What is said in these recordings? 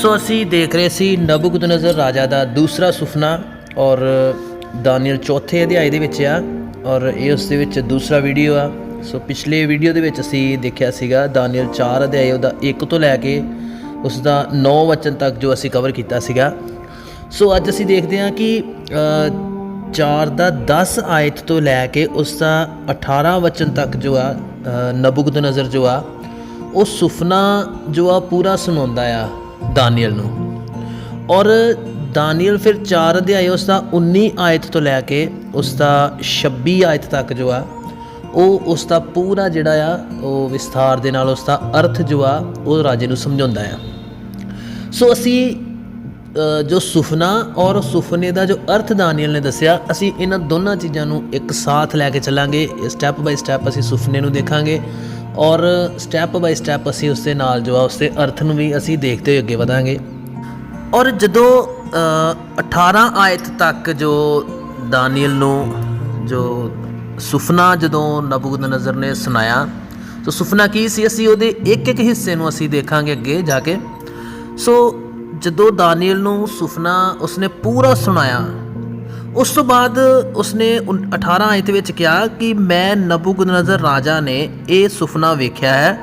ਸੋ ਅਸੀਂ ਦੇਖ ਰਹੇ ਸੀ ਨਬੂਕਦਨਜ਼ਰ ਰਾਜਾ ਦਾ ਦੂਸਰਾ ਸੁਪਨਾ ਔਰ ਦਾਨੀਅਲ ਚੌਥੇ ਅਧਿਆਏ ਦੇ ਵਿੱਚ ਆ ਔਰ ਇਹ ਉਸ ਦੇ ਵਿੱਚ ਦੂਸਰਾ ਵੀਡੀਓ ਆ। ਸੋ ਪਿਛਲੇ ਵੀਡੀਓ ਦੇ ਵਿੱਚ ਅਸੀਂ ਦੇਖਿਆ ਸੀਗਾ ਦਾਨੀਅਲ 4 ਅਧਿਆਏ ਉਹਦਾ 1 ਤੋਂ ਲੈ ਕੇ ਉਸ ਦਾ 9 ਵਚਨ ਤੱਕ ਜੋ ਅਸੀਂ ਕਵਰ ਕੀਤਾ ਸੀਗਾ। ਸੋ ਅੱਜ ਅਸੀਂ ਦੇਖਦੇ ਹਾਂ ਕਿ 4 ਦਾ 10 ਆਇਤ ਤੋਂ ਲੈ ਕੇ ਉਸ ਦਾ 18 ਵਚਨ ਤੱਕ ਜੋ ਆ ਨਬੂਕਦਨਜ਼ਰ ਜੋ ਆ, ਉਹ ਸੁਪਨਾ ਜੋ ਆ ਪੂਰਾ ਸੁਣਾਉਂਦਾ ਆ। ਦਾਨੀਅਲ ਨੂੰ। ਔਰ ਦਾਨੀਅਲ ਫਿਰ 4 ਅਧਿਆਏ ਉਸ ਦਾ 19 ਆਇਤ ਤੋਂ ਲੈ ਕੇ ਉਸ ਦਾ 26 ਆਇਤ ਤੱਕ ਜੋ ਆ, ਉਹ ਉਸ ਦਾ ਪੂਰਾ ਜਿਹੜਾ ਆ, ਉਹ ਵਿਸਥਾਰ ਦੇ ਨਾਲ ਉਸ ਦਾ ਅਰਥ ਜੋ ਆ, ਉਹ ਰਾਜੇ ਨੂੰ ਸਮਝਾਉਂਦਾ ਆ। ਸੋ ਅਸੀਂ ਜੋ ਸੁਫਨਾ ਔਰ ਸੁਫਨੇ ਦਾ ਜੋ ਅਰਥ ਦਾਨੀਅਲ ਨੇ ਦੱਸਿਆ, ਅਸੀਂ ਇਹਨਾਂ ਦੋਨਾਂ ਚੀਜ਼ਾਂ ਨੂੰ ਇੱਕ ਸਾਥ ਲੈ ਕੇ ਚੱਲਾਂਗੇ। ਸਟੈਪ ਬਾਈ ਸਟੈਪ ਅਸੀਂ ਸੁਫਨੇ ਨੂੰ ਦੇਖਾਂਗੇ। ਔਰ ਸਟੈਪ ਬਾਈ ਸਟੈਪ ਅਸੀਂ ਉਸ ਦੇ ਨਾਲ ਜੋ ਆ ਉਸ ਦੇ ਅਰਥ ਨੂੰ ਵੀ ਅਸੀਂ ਦੇਖਦੇ ਹੋਏ ਅੱਗੇ ਵਧਾਂਗੇ। ਔਰ ਜਦੋਂ ਅ, 18 ਆਇਤ ਤੱਕ ਜੋ ਦਾਨੀਅਲ ਨੂੰ ਜੋ ਸੁਫਨਾ ਜਦੋਂ ਨਬੂਕਦਨਜ਼ਰ ਨੇ ਸੁਣਾਇਆ ਸੋ ਸੁਫਨਾ ਕੀ ਸੀ? ਅਸੀਂ ਉਹਦੇ ਇੱਕ ਇੱਕ ਹਿੱਸੇ ਨੂੰ ਅਸੀਂ ਦੇਖਾਂਗੇ ਅੱਗੇ ਜਾ ਕੇ। ਸੋ ਜਦੋਂ ਦਾਨੀਅਲ ਨੂੰ ਸੁਫਨਾ ਉਸਨੇ ਪੂਰਾ ਸੁਣਾਇਆ ਉਸ ਤੋਂ ਬਾਅਦ ਉਸਨੇ ਉਨ- 18 ਆਇਤ ਵਿੱਚ ਕਿਹਾ ਕਿ ਮੈਂ ਨਬੂਕਦਨਜ਼ਰ ਰਾਜਾ ਨੇ ਇਹ ਸੁਪਨਾ ਵੇਖਿਆ ਹੈ।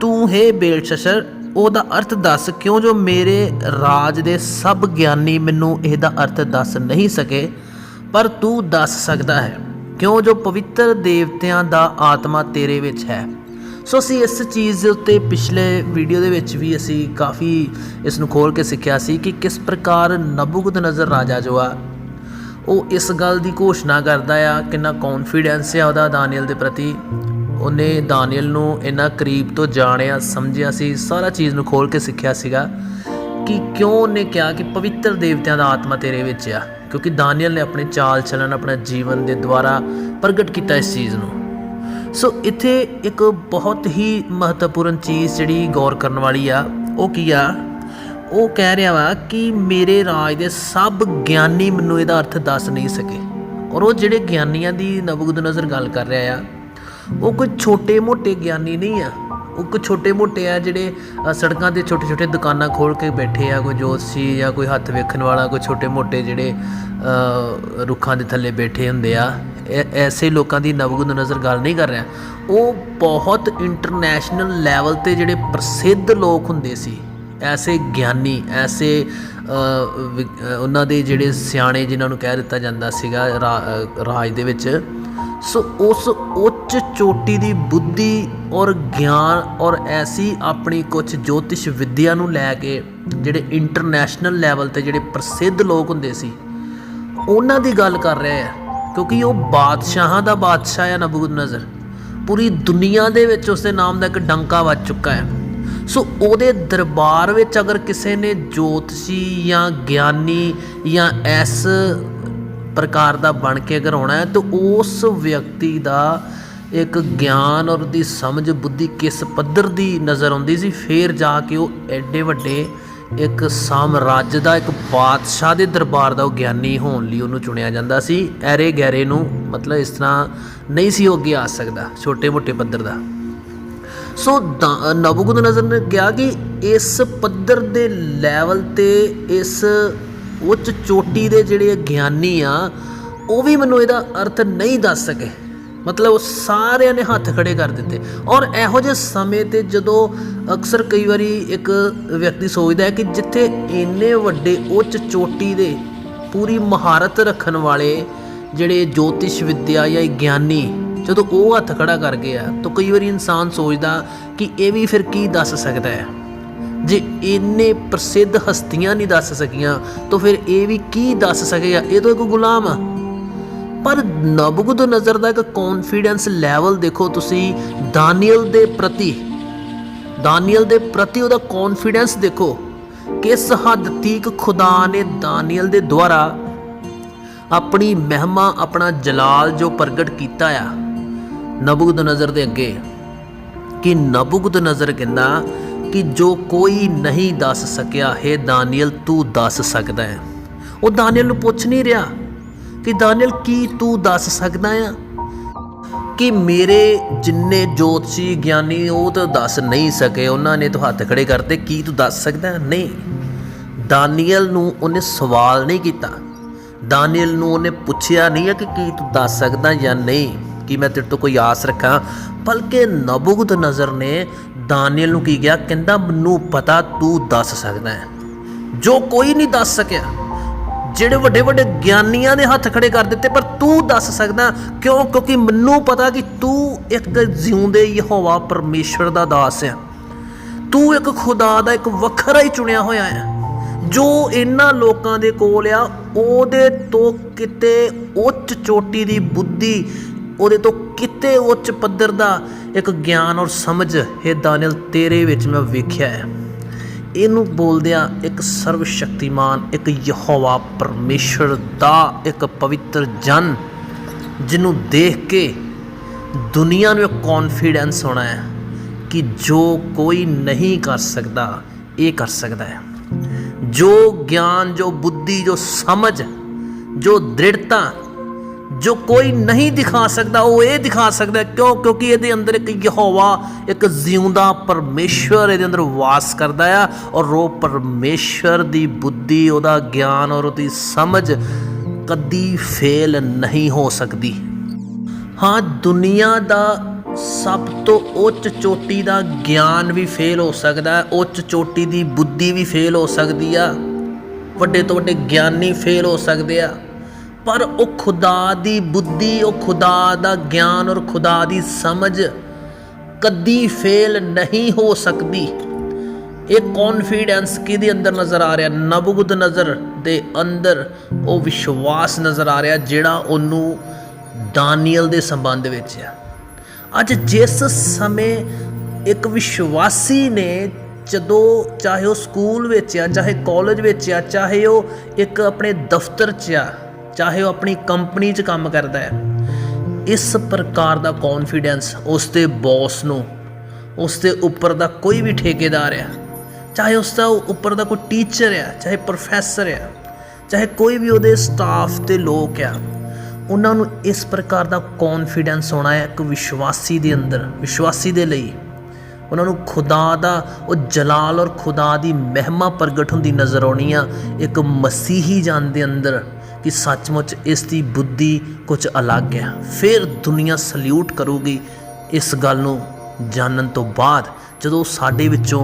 ਤੂੰ ਹੈ ਬੇਲਸ਼ਸ਼ਰ, ਉਹਦਾ ਅਰਥ ਦੱਸ ਕਿਉਂ ਜੋ ਮੇਰੇ ਰਾਜ ਦੇ ਸਭ ਗਿਆਨੀ ਮੈਨੂੰ ਇਹਦਾ ਅਰਥ ਦੱਸ ਨਹੀਂ ਸਕੇ, ਪਰ ਤੂੰ ਦੱਸ ਸਕਦਾ ਹੈ। ਕਿਉਂ ਜੋ ਪਵਿੱਤਰ ਦੇਵਤਿਆਂ ਦਾ ਆਤਮਾ ਤੇਰੇ ਵਿੱਚ ਹੈ। ਸੋ ਅਸੀਂ ਇਸ ਚੀਜ਼ ਦੇ ਉੱਤੇ ਪਿਛਲੇ ਵੀਡੀਓ ਦੇ ਵਿੱਚ ਵੀ ਅਸੀਂ ਕਾਫੀ ਇਸ ਨੂੰ ਖੋਲ ਕੇ ਸਿੱਖਿਆ ਸੀ ਕਿ ਕਿਸ ਪ੍ਰਕਾਰ ਨਬੂਕਦਨਜ਼ਰ ਰਾਜਾ ਜੋ ਆ ਉਹ ਇਸ ਗੱਲ ਦੀ ਘੋਸ਼ਣਾ ਕਰਦਾ ਆ ਕਿੰਨਾ ਕੌਨਫੀਡੈਂਸ ਆ ਉਹਦਾ ਦਾਨੀਅਲ ਦੇ ਪ੍ਰਤੀ। ਉਹਨੇ ਦਾਨੀਅਲ ਨੂੰ ਇੰਨਾ ਕਰੀਬ ਤੋਂ ਜਾਣਿਆ, ਸਮਝਿਆ ਸੀ, ਸਾਰਾ ਚੀਜ਼ ਨੂੰ ਖੋਲ ਕੇ ਸਿੱਖਿਆ ਸੀਗਾ ਕਿ ਕਿਉਂ ਉਹਨੇ ਕਿਹਾ ਕਿ ਪਵਿੱਤਰ ਦੇਵਤਿਆਂ ਦਾ ਆਤਮਾ ਤੇਰੇ ਵਿੱਚ ਆ। ਕਿਉਂਕਿ ਦਾਨੀਅਲ ਨੇ ਆਪਣੇ ਚਾਲ ਚੱਲਣ, ਆਪਣਾ ਜੀਵਨ ਦੇ ਦੁਆਰਾ ਪ੍ਰਗਟ ਕੀਤਾ ਇਸ ਚੀਜ਼ ਨੂੰ। ਸੋ ਇੱਥੇ ਇੱਕ ਬਹੁਤ ਹੀ ਮਹੱਤਵਪੂਰਨ ਚੀਜ਼ ਜਿਹੜੀ ਗੌਰ ਕਰਨ ਵਾਲੀ ਆ, ਉਹ ਕੀ ਆ? ਉਹ ਕਹਿ ਰਿਹਾ ਵਾ ਕਿ ਮੇਰੇ ਰਾਜ ਦੇ ਸਭ ਗਿਆਨੀ ਮੈਨੂੰ ਇਹਦਾ ਅਰਥ ਦੱਸ ਨਹੀਂ ਸਕੇ। ਔਰ ਉਹ ਜਿਹੜੇ ਗਿਆਨੀਆਂ ਦੀ ਨਬੂਕਦਨਜ਼ਰ ਗੱਲ ਕਰ ਰਿਹਾ ਆ, ਉਹ ਕੋਈ ਛੋਟੇ-ਮੋਟੇ ਗਿਆਨੀ ਨਹੀਂ ਆ। ਉਹ ਕੋਈ ਛੋਟੇ-ਮੋਟੇ ਆ ਜਿਹੜੇ ਸੜਕਾਂ ਤੇ ਛੋਟੇ-ਛੋਟੇ ਦੁਕਾਨਾਂ ਖੋਲ ਕੇ ਬੈਠੇ ਆ, ਕੋਈ ਜੋਤਸ਼ੀ ਜਾਂ ਕੋਈ ਹੱਥ ਵੇਖਣ ਵਾਲਾ, ਕੋਈ ਛੋਟੇ-ਮੋਟੇ ਜਿਹੜੇ ਰੁੱਖਾਂ ਦੇ ਥੱਲੇ ਬੈਠੇ ਹੁੰਦੇ ਆ ਐਸੇ ਲੋਕਾਂ ਦੀ ਨਵਗੁਣ ਨਜ਼ਰ ਗੱਲ ਨਹੀਂ ਕਰ ਰਿਹਾ। ਉਹ ਬਹੁਤ ਇੰਟਰਨੈਸ਼ਨਲ ਲੈਵਲ ਤੇ ਜਿਹੜੇ ਪ੍ਰਸਿੱਧ ਲੋਕ ਹੁੰਦੇ ਸੀ ਐਸੇ ਗਿਆਨੀ, ਐਸੇ ਵਿ- ਉਹਨਾਂ ਦੇ ਜਿਹੜੇ ਸਿਆਣੇ ਜਿਨ੍ਹਾਂ ਨੂੰ ਕਹਿ ਦਿੱਤਾ ਜਾਂਦਾ ਸੀਗਾ ਰਾਜ ਦੇ ਵਿੱਚ, ਸੋ ਉਸ ਉੱਚ ਚੋਟੀ ਦੀ ਬੁੱਧੀ ਔਰ ਗਿਆਨ ਔਰ ਐਸੀ ਆਪਣੀ ਕੁਝ ਜੋਤਿਸ਼ ਵਿੱਦਿਆ ਨੂੰ ਲੈ ਕੇ ਜਿਹੜੇ ਇੰਟਰਨੈਸ਼ਨਲ ਲੈਵਲ ਤੇ ਜਿਹੜੇ ਪ੍ਰਸਿੱਧ ਲੋਕ ਹੁੰਦੇ ਸੀ, ਉਹਨਾਂ ਦੀ ਗੱਲ ਕਰ ਰਿਹਾ ਹੈ ਕਿਉਂਕਿ ਉਹ ਬਾਦਸ਼ਾਹਾਂ ਦਾ ਬਾਦਸ਼ਾਹ ਹੈ ਨਬੂਕਦਨਜ਼ਰ। ਪੂਰੀ ਦੁਨੀਆ ਦੇ ਵਿੱਚ ਉਸ ਦੇ ਨਾਮ ਦਾ ਇੱਕ ਡੰਕਾ ਵੱਜ ਚੁੱਕਾ ਹੈ ਸੋ ਉਹਦੇ ਦਰਬਾਰ ਵਿੱਚ ਅਗਰ ਕਿਸੇ ਨੇ ਜੋਤਸ਼ੀ ਜਾਂ ਗਿਆਨੀ ਜਾਂ ਇਸ ਪ੍ਰਕਾਰ ਦਾ ਬਣ ਕੇ ਅਗਰ ਆਉਣਾ ਹੈ, ਤਾਂ ਉਸ ਵਿਅਕਤੀ ਦਾ ਇੱਕ ਗਿਆਨ ਔਰ ਉਹਦੀ ਸਮਝ, ਬੁੱਧੀ ਕਿਸ ਪੱਧਰ ਦੀ ਨਜ਼ਰ ਆਉਂਦੀ ਸੀ, ਫੇਰ ਜਾ ਕੇ ਉਹ ਐਡੇ ਵੱਡੇ ਇੱਕ ਸਾਮਰਾਜ ਦਾ, ਇੱਕ ਬਾਦਸ਼ਾਹ ਦੇ ਦਰਬਾਰ ਦਾ ਉਹ ਗਿਆਨੀ ਹੋਣ ਲਈ ਉਹਨੂੰ ਚੁਣਿਆ ਜਾਂਦਾ ਸੀ। ਐਰੇ ਗੈਰੇ ਨੂੰ ਮਤਲਬ ਇਸ ਤਰ੍ਹਾਂ ਨਹੀਂ ਸੀ ਉਹ ਅੱਗੇ ਆ ਸਕਦਾ, ਛੋਟੇ-ਮੋਟੇ ਪੱਧਰ ਦਾ। ਸੋ ਨਬੂਕਦਨਜ਼ਰ ਨੇ ਕਿਹਾ ਕਿ ਇਸ ਪੱਧਰ ਦੇ ਲੈਵਲ ਤੇ ਇਸ ਉੱਚ ਚੋਟੀ ਦੇ ਜਿਹੜੇ ਗਿਆਨੀ ਆ, ਉਹ ਵੀ ਮੈਨੂੰ ਇਹਦਾ ਅਰਥ ਨਹੀਂ ਦੱਸ ਸਕੇ। ਮਤਲਬ ਉਹ ਸਾਰਿਆਂ ਨੇ ਹੱਥ ਖੜੇ ਕਰ ਦਿੱਤੇ। ਔਰ ਇਹੋ ਜਿਹੇ ਸਮੇਂ ਤੇ ਜਦੋਂ ਅਕਸਰ ਕਈ ਵਾਰੀ ਇੱਕ ਵਿਅਕਤੀ ਸੋਚਦਾ ਹੈ ਕਿ ਜਿੱਥੇ ਇੰਨੇ ਵੱਡੇ ਉੱਚ ਚੋਟੀ ਦੇ ਪੂਰੀ ਮਹਾਰਤ ਰੱਖਣ ਵਾਲੇ ਜਿਹੜੇ ਜੋਤਿਸ਼ ਵਿੱਦਿਆ ਜਾਂ ਗਿਆਨੀ ਜਦੋਂ ਉਹ ਹੱਥ ਖੜਾ ਕਰ ਗਿਆ ਤਾਂ ਕਈ ਵਾਰੀ ਇਨਸਾਨ ਸੋਚਦਾ ਕਿ ਇਹ ਵੀ ਫਿਰ ਕੀ ਦੱਸ ਸਕਦਾ ਹੈ? ਜੇ ਇੰਨੇ ਪ੍ਰਸਿੱਧ ਹਸਤੀਆਂ ਨਹੀਂ ਦੱਸ ਸਕੀਆਂ, ਤਾਂ ਫਿਰ ਇਹ ਵੀ ਕੀ ਦੱਸ ਸਕੇਗਾ ਇਹ ਤਾਂ ਇੱਕ ਗੁਲਾਮ ਆ? ਪਰ ਨਬੂਕਦਨਜ਼ਰ ਦਾ ਇੱਕ ਕੌਨਫੀਡੈਂਸ ਲੈਵਲ ਦੇਖੋ ਤੁਸੀਂ, ਦਾਨੀਅਲ ਦੇ ਪ੍ਰਤੀ। ਦਾਨੀਅਲ ਦੇ ਪ੍ਰਤੀ ਉਹਦਾ ਕੌਨਫੀਡੈਂਸ ਦੇਖੋ ਕਿਸ ਹੱਦ ਤੀਕ ਖੁਦਾ ਨੇ ਦਾਨੀਅਲ ਦੇ ਦੁਆਰਾ ਆਪਣੀ ਮਹਿਮਾ, ਆਪਣਾ ਜਲਾਲ ਜੋ ਪ੍ਰਗਟ ਕੀਤਾ ਆ ਨਬੂਕਦਨਜ਼ਰ ਦੇ ਅੱਗੇ ਕਿ ਨਬੂਕਦਨਜ਼ਰ ਕਹਿੰਦਾ ਕਿ ਜੋ ਕੋਈ ਨਹੀਂ ਦੱਸ ਸਕਿਆ ਹੈ ਦਾਨੀਅਲ ਤੂੰ ਦੱਸ ਸਕਦਾ ਹੈ ਉਹ ਦਾਨੀਅਲ ਨੂੰ ਪੁੱਛ ਨਹੀਂ ਰਿਹਾ ਕਿ ਦਾਨੀਅਲ ਕੀ ਤੂੰ ਦੱਸ ਸਕਦਾ ਆ ਕਿ ਮੇਰੇ ਜਿੰਨੇ ਜੋਤਸ਼ੀ ਗਿਆਨੀ ਉਹ ਤਾਂ ਦੱਸ ਨਹੀਂ ਸਕੇ ਉਹਨਾਂ ਨੇ ਤਾਂ ਹੱਥ ਖੜੇ ਕਰਤੇ ਕੀ ਤੂੰ ਦੱਸ ਸਕਦਾ ਨਹੀਂ ਦਾਨੀਅਲ ਨੂੰ ਉਹਨੇ ਸਵਾਲ ਨਹੀਂ ਕੀਤਾ ਦਾਨੀਅਲ ਨੂੰ ਉਹਨੇ ਪੁੱਛਿਆ ਨਹੀਂ ਹੈ ਕਿ ਕੀ ਤੂੰ ਦੱਸ ਸਕਦਾ ਜਾਂ ਨਹੀਂ ਕਿ ਮੈਂ ਤੇਰੇ ਤੋਂ ਕੋਈ ਆਸ ਰੱਖਾਂ? ਬਲਕਿ ਨਬੂਗਦ ਨਜ਼ਰ ਨੇ ਦਾਨੀਅਲ ਨੂੰ ਕੀ ਕਿਹਾ? ਕਹਿੰਦਾ, ਮੈਨੂੰ ਪਤਾ ਤੂੰ ਦੱਸ ਸਕਦਾ ਹੈ। ਜੋ ਕੋਈ ਨਹੀਂ ਦੱਸ ਸਕਿਆ। ਜਿਹੜੇ ਵੱਡੇ ਵੱਡੇ ਗਿਆਨੀਆਂ ਦੇ ਹੱਥ ਖੜੇ ਕਰ ਦਿੱਤੇ, ਪਰ ਤੂੰ ਦੱਸ ਸਕਦਾ ਕਿਉਂ? ਕਿਉਂਕਿ ਮੈਨੂੰ ਪਤਾ ਕਿ ਤੂੰ ਇੱਕ ਜਿਉਂਦੇ ਯਹੋਵਾ ਪਰਮੇਸ਼ਵਰ ਦਾ ਦਾਸ ਹੈ। ਤੂੰ ਇੱਕ ਖੁਦਾ ਦਾ ਇੱਕ ਵੱਖਰਾ ਹੀ ਚੁਣਿਆ ਹੋਇਆ ਹੈ। ਜੋ ਇਹਨਾਂ ਲੋਕਾਂ ਦੇ ਕੋਲ ਆ, ਉਹਦੇ ਤੋਂ ਕਿਤੇ ਉੱਚ ਚੋਟੀ ਦੀ ਬੁੱਧੀ ਉਹਦੇ ਤੋਂ ਕਿਤੇ ਉੱਚ ਪੱਧਰ ਦਾ ਇੱਕ ਗਿਆਨ ਔਰ ਸਮਝ ਹੈ ਦਾਨਿਲ ਤੇਰੇ ਵਿੱਚ ਮੈਂ ਵੇਖਿਆ ਹੈ। ਇਹਨੂੰ ਬੋਲਦਿਆਂ ਇੱਕ ਸਰਵ ਸ਼ਕਤੀਮਾਨ ਇੱਕ ਯਹੋਵਾ ਪਰਮੇਸ਼ਰ ਦਾ ਇੱਕ ਪਵਿੱਤਰ ਜਨ, ਜਿਹਨੂੰ ਦੇਖ ਕੇ ਦੁਨੀਆ ਨੂੰ ਇੱਕ ਕੌਨਫੀਡੈਂਸ ਹੋਣਾ ਹੈ ਕਿ ਜੋ ਕੋਈ ਨਹੀਂ ਕਰ ਸਕਦਾ, ਇਹ ਕਰ ਸਕਦਾ ਹੈ। ਜੋ ਗਿਆਨ, ਜੋ ਬੁੱਧੀ, ਜੋ ਸਮਝ, ਜੋ ਦ੍ਰਿੜਤਾ ਜੋ ਕੋਈ ਨਹੀਂ ਦਿਖਾ ਸਕਦਾ, ਉਹ ਇਹ ਦਿਖਾ ਸਕਦਾ ਕਿਉਂ? ਕਿਉਂਕਿ ਇਹਦੇ ਅੰਦਰ ਇੱਕ ਯਹੋਵਾ, ਇੱਕ ਜਿਉਂਦਾ ਪਰਮੇਸ਼ਵਰ ਇਹਦੇ ਅੰਦਰ ਵਾਸ ਕਰਦਾ ਆ ਔਰ ਉਹ ਪਰਮੇਸ਼ਵਰ ਦੀ ਬੁੱਧੀ, ਉਹਦਾ ਗਿਆਨ ਔਰ ਉਹਦੀ ਸਮਝ ਕਦੀ ਫੇਲ ਨਹੀਂ ਹੋ ਸਕਦੀ। ਹਾਂ, ਦੁਨੀਆ ਦਾ ਸਭ ਤੋਂ ਉੱਚ ਚੋਟੀ ਦਾ ਗਿਆਨ ਵੀ ਫੇਲ ਹੋ ਸਕਦਾ ਹੈ, ਉੱਚ ਚੋਟੀ ਦੀ ਬੁੱਧੀ ਵੀ ਫੇਲ ਹੋ ਸਕਦੀ ਆ, ਵੱਡੇ ਤੋਂ ਵੱਡੇ ਗਿਆਨੀ ਫੇਲ ਹੋ ਸਕਦੇ ਆ। ਪਰ ਉਹ ਖੁਦਾ ਦੀ ਬੁੱਧੀ, ਉਹ ਖੁਦਾ ਦਾ ਗਿਆਨ ਔਰ ਖੁਦਾ ਦੀ ਸਮਝ ਕਦੀ ਫੇਲ ਨਹੀਂ ਹੋ ਸਕਦੀ। ਇਹ ਕੌਨਫੀਡੈਂਸ ਕਿਹਦੇ ਅੰਦਰ ਨਜ਼ਰ ਆ ਰਿਹਾ? ਨਬੁਗਦ ਨਜ਼ਰ ਦੇ ਅੰਦਰ ਉਹ ਵਿਸ਼ਵਾਸ ਨਜ਼ਰ ਆ ਰਿਹਾ ਜਿਹੜਾ ਉਹਨੂੰ ਦਾਨੀਅਲ ਦੇ ਸੰਬੰਧ ਵਿੱਚ ਆ। ਅੱਜ ਜਿਸ ਸਮੇਂ ਇੱਕ ਵਿਸ਼ਵਾਸੀ ਨੇ ਜਦੋਂ ਚਾਹੇ ਉਹ ਸਕੂਲ ਵਿੱਚ ਆ, ਚਾਹੇ ਕਾਲਜ ਵਿੱਚ ਆ, ਚਾਹੇ ਉਹ ਇੱਕ ਆਪਣੇ ਦਫ਼ਤਰ 'ਚ ਆ ਚਾਹੇ ਉਹ ਆਪਣੀ ਕੰਪਨੀ 'ਚ ਕੰਮ ਕਰਦਾ ਹੈ, ਇਸ ਪ੍ਰਕਾਰ ਦਾ ਕੌਨਫੀਡੈਂਸ ਉਸ ਦੇ ਬੌਸ ਨੂੰ, ਉਸ ਦੇ ਉੱਪਰ ਦਾ ਕੋਈ ਵੀ ਠੇਕੇਦਾਰ ਆ ਚਾਹੇ ਉਸ ਦਾ ਉੱਪਰ ਦਾ ਕੋਈ ਟੀਚਰ ਆ ਚਾਹੇ ਪ੍ਰੋਫੈਸਰ ਆ ਚਾਹੇ ਕੋਈ ਵੀ ਉਹਦੇ ਸਟਾਫ ਤੇ ਲੋਕ ਆ ਉਹਨਾਂ ਨੂੰ ਇਸ ਪ੍ਰਕਾਰ ਦਾ ਕੌਨਫੀਡੈਂਸ ਹੋਣਾ ਹੈ ਇੱਕ ਵਿਸ਼ਵਾਸੀ ਦੇ ਅੰਦਰ, ਵਿਸ਼ਵਾਸੀ ਦੇ ਲਈ। ਉਹਨਾਂ ਨੂੰ ਖੁਦਾ ਦਾ, ਉਹ ਜਲਾਲ ਔਰ ਖੁਦਾ ਦੀ ਮਹਿਮਾ ਪ੍ਰਗਟ ਹੁੰਦੀ ਨਜ਼ਰ ਆਉਣੀ ਆ, ਇੱਕ ਮਸੀਹੀ ਜਾਨ ਦੇ ਅੰਦਰ। ਕਿ ਸੱਚਮੁੱਚ ਇਸ ਦੀ ਬੁੱਧੀ ਕੁਝ ਅਲੱਗ ਹੈ। ਫਿਰ ਦੁਨੀਆ ਸਲੂਟ ਕਰੂਗੀ ਇਸ ਗੱਲ ਨੂੰ ਜਾਣਨ ਤੋਂ ਬਾਅਦ, ਜਦੋਂ ਸਾਡੇ ਵਿੱਚੋਂ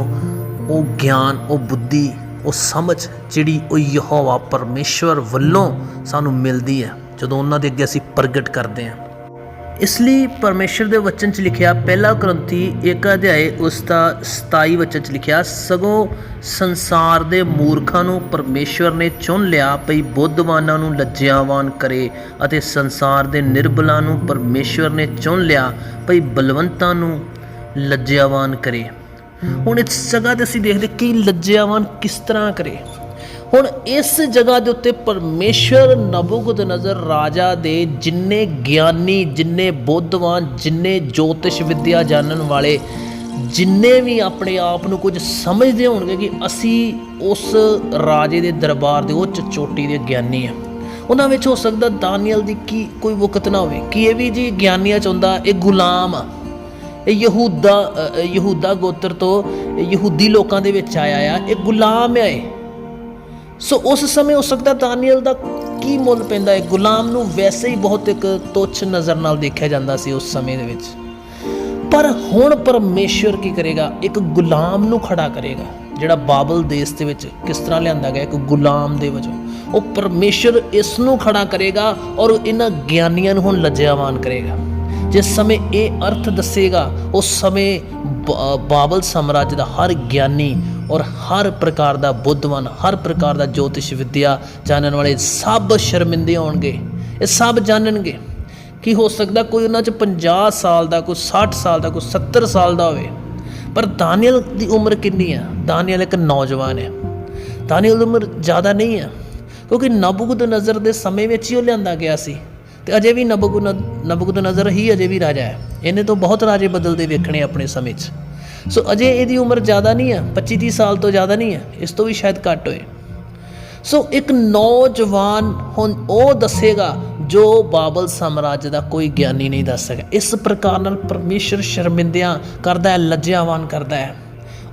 ਉਹ ਗਿਆਨ, ਉਹ ਬੁੱਧੀ, ਉਹ ਸਮਝ ਜਿਹੜੀ ਉਹ ਯਹੋਵਾ ਪਰਮੇਸ਼ਵਰ ਵੱਲੋਂ ਸਾਨੂੰ ਮਿਲਦੀ ਹੈ, ਜਦੋਂ ਉਹਨਾਂ ਦੇ ਅੱਗੇ ਅਸੀਂ ਪ੍ਰਗਟ ਕਰਦੇ ਹਾਂ। ਇਸ ਲਈ ਪਰਮੇਸ਼ਰ ਦੇ ਵਚਨ 'ਚ ਲਿਖਿਆ, ਪਹਿਲਾ ਕਰੰਥੀ ਇੱਕ ਅਧਿਆਏ ਉਸ ਦਾ 27 ਵਚਨ 'ਚ ਲਿਖਿਆ, ਸਗੋਂ ਸੰਸਾਰ ਦੇ ਮੂਰਖਾਂ ਨੂੰ ਪਰਮੇਸ਼ਵਰ ਨੇ ਚੁਣ ਲਿਆ ਭਈ ਬੁੱਧਵਾਨਾਂ ਨੂੰ ਲੱਜਿਆਵਾਨ ਕਰੇ ਅਤੇ ਸੰਸਾਰ ਦੇ ਨਿਰਬਲਾਂ ਨੂੰ ਪਰਮੇਸ਼ਵਰ ਨੇ ਚੁਣ ਲਿਆ ਭਈ ਬਲਵੰਤਾਂ ਨੂੰ ਲੱਜਿਆਵਾਨ ਕਰੇ। ਹੁਣ ਇਸ ਜਗ੍ਹਾ ਤੇ ਅਸੀਂ ਦੇਖਦੇ ਕਿ ਲੱਜਿਆਵਾਨ ਕਿਸ ਤਰ੍ਹਾਂ ਕਰੇ। ਹੁਣ ਇਸ ਜਗ੍ਹਾ ਦੇ ਉੱਤੇ ਪਰਮੇਸ਼ਰ ਨਬੂਗਦ ਨਜ਼ਰ ਰਾਜਾ ਦੇ ਜਿੰਨੇ ਗਿਆਨੀ, ਜਿੰਨੇ ਬੁੱਧਵਾਨ, ਜਿੰਨੇ ਜੋਤਿਸ਼ ਵਿਦਿਆ ਜਾਣਨ ਵਾਲੇ, ਜਿੰਨੇ ਵੀ ਆਪਣੇ ਆਪ ਨੂੰ ਕੁਝ ਸਮਝਦੇ ਹੋਣਗੇ ਕਿ ਅਸੀਂ ਉਸ ਰਾਜੇ ਦੇ ਦਰਬਾਰ ਦੇ ਉੱਚ ਚੋਟੀ ਦੇ ਗਿਆਨੀ ਆ ਉਹਨਾਂ ਵਿੱਚ ਹੋ ਸਕਦਾ ਦਾਨੀਅਲ ਦੀ ਕੀ ਕੋਈ ਵਕਤ ਨਾ ਹੋਵੇ ਕਿ ਇਹ ਵੀ ਜੀ ਗਿਆਨੀਆਂ ਚ ਹੁੰਦਾ, ਇਹ ਗੁਲਾਮ ਆ। ਇਹ ਯਹੂਦਾ ਯਹੂਦਾ ਗੋਤਰ ਤੋਂ ਯਹੂਦੀ ਲੋਕਾਂ ਦੇ ਵਿੱਚ ਆਇਆ ਆ, ਇਹ ਗੁਲਾਮ ਆ ਇਹ। ਸੋ ਉਸ ਸਮੇਂ ਹੋ ਸਕਦਾ ਦਾਨੀਅਲ ਦਾ ਕੀ ਮੁੱਲ ਪੈਂਦਾ ਹੈ? ਗੁਲਾਮ ਨੂੰ ਵੈਸੇ ਹੀ ਬਹੁਤ ਇੱਕ ਤੁੱਛ ਨਜ਼ਰ ਨਾਲ ਦੇਖਿਆ ਜਾਂਦਾ ਸੀ ਉਸ ਸਮੇਂ ਦੇ ਵਿੱਚ। ਪਰ ਹੁਣ ਪਰਮੇਸ਼ਰ ਕੀ ਕਰੇਗਾ? ਇੱਕ ਗੁਲਾਮ ਨੂੰ ਖੜਾ ਕਰੇਗਾ, ਜਿਹੜਾ ਬਾਬਲ ਦੇਸ਼ ਦੇ ਵਿੱਚ ਕਿਸ ਤਰ੍ਹਾਂ ਲਿਆਂਦਾ ਗਿਆ? ਇੱਕ ਗੁਲਾਮ ਦੇ ਵਜੋਂ। ਉਹ ਪਰਮੇਸ਼ਰ ਇਸ ਨੂੰ ਖੜਾ ਕਰੇਗਾ ਔਰ ਇਹਨਾਂ ਗਿਆਨੀਆਂ ਨੂੰ ਹੁਣ ਲੱਜਿਆਵਾਨ ਕਰੇਗਾ। ਜਿਸ ਸਮੇਂ ਇਹ ਅਰਥ ਦੱਸੇਗਾ, ਉਸ ਸਮੇਂ ਬ- ਬਾਬਲ ਸਾਮਰਾਜ ਦਾ ਹਰ ਗਿਆਨੀ ਔਰ ਹਰ ਪ੍ਰਕਾਰ ਦਾ ਬੁੱਧਵਾਨ, ਹਰ ਪ੍ਰਕਾਰ ਦਾ ਜੋਤਿਸ਼ ਵਿਦਿਆ ਜਾਣਨ ਵਾਲੇ ਸਭ ਸ਼ਰਮਿੰਦੇ ਹੋਣਗੇ। ਇਹ ਸਭ ਜਾਣਨਗੇ ਕੀ ਹੋ ਸਕਦਾ ਕੋਈ ਉਹਨਾਂ ਚ 50 ਸਾਲ ਦਾ, ਕੋਈ 60 ਸਾਲ ਦਾ, ਕੋਈ 70 ਸਾਲ ਦਾ ਹੋਵੇ। ਪਰ ਦਾਨੀਅਲ ਦੀ ਉਮਰ ਕਿੰਨੀ ਹੈ? ਦਾਨੀਅਲ ਇੱਕ ਨੌਜਵਾਨ ਹੈ। ਦਾਨੀਅਲ ਦੀ ਉਮਰ ਜ਼ਿਆਦਾ ਨਹੀਂ ਹੈ, ਕਿਉਂਕਿ ਨਬੂਗਦ ਨਜ਼ਰ ਦੇ ਸਮੇਂ ਵਿੱਚ ਹੀ ਉਹ ਲਿਆਂਦਾ ਗਿਆ ਸੀ। ਤੇ ਅਜੇ ਵੀ ਨਬੂਗਦ ਨਬੂਗਦ ਨਜ਼ਰ ਹੀ ਅਜੇ ਵੀ ਰਾਜਾ ਹੈ। ਇਹਨੇ ਤੋਂ ਬਹੁਤ ਰਾਜੇ ਬਦਲਦੇ ਵੇਖਣੇ ਆਪਣੇ ਸਮੇਂ 'ਚ। ਸੋ ਅਜੇ ਇਹਦੀ ਉਮਰ ਜ਼ਿਆਦਾ ਨਹੀਂ ਹੈ 25 30 ਸਾਲ ਤੋਂ ਜ਼ਿਆਦਾ ਨਹੀਂ ਹੈ, ਇਸ ਤੋਂ ਵੀ ਸ਼ਾਇਦ ਘੱਟ ਹੋਏ। ਸੋ ਇੱਕ ਨੌਜਵਾਨ ਹੁਣ ਉਹ ਦੱਸੇਗਾ ਜੋ ਬਾਬਲ ਸਾਮਰਾਜ ਦਾ ਕੋਈ ਗਿਆਨੀ ਨਹੀਂ ਦੱਸ ਸਕਿਆ। ਇਸ ਪ੍ਰਕਾਰ ਨਾਲ ਪਰਮੇਸ਼ਰ ਸ਼ਰਮਿੰਦਿਆਂ ਕਰਦਾ ਹੈ ਲੱਜਿਆਵਾਨ ਕਰਦਾ ਹੈ।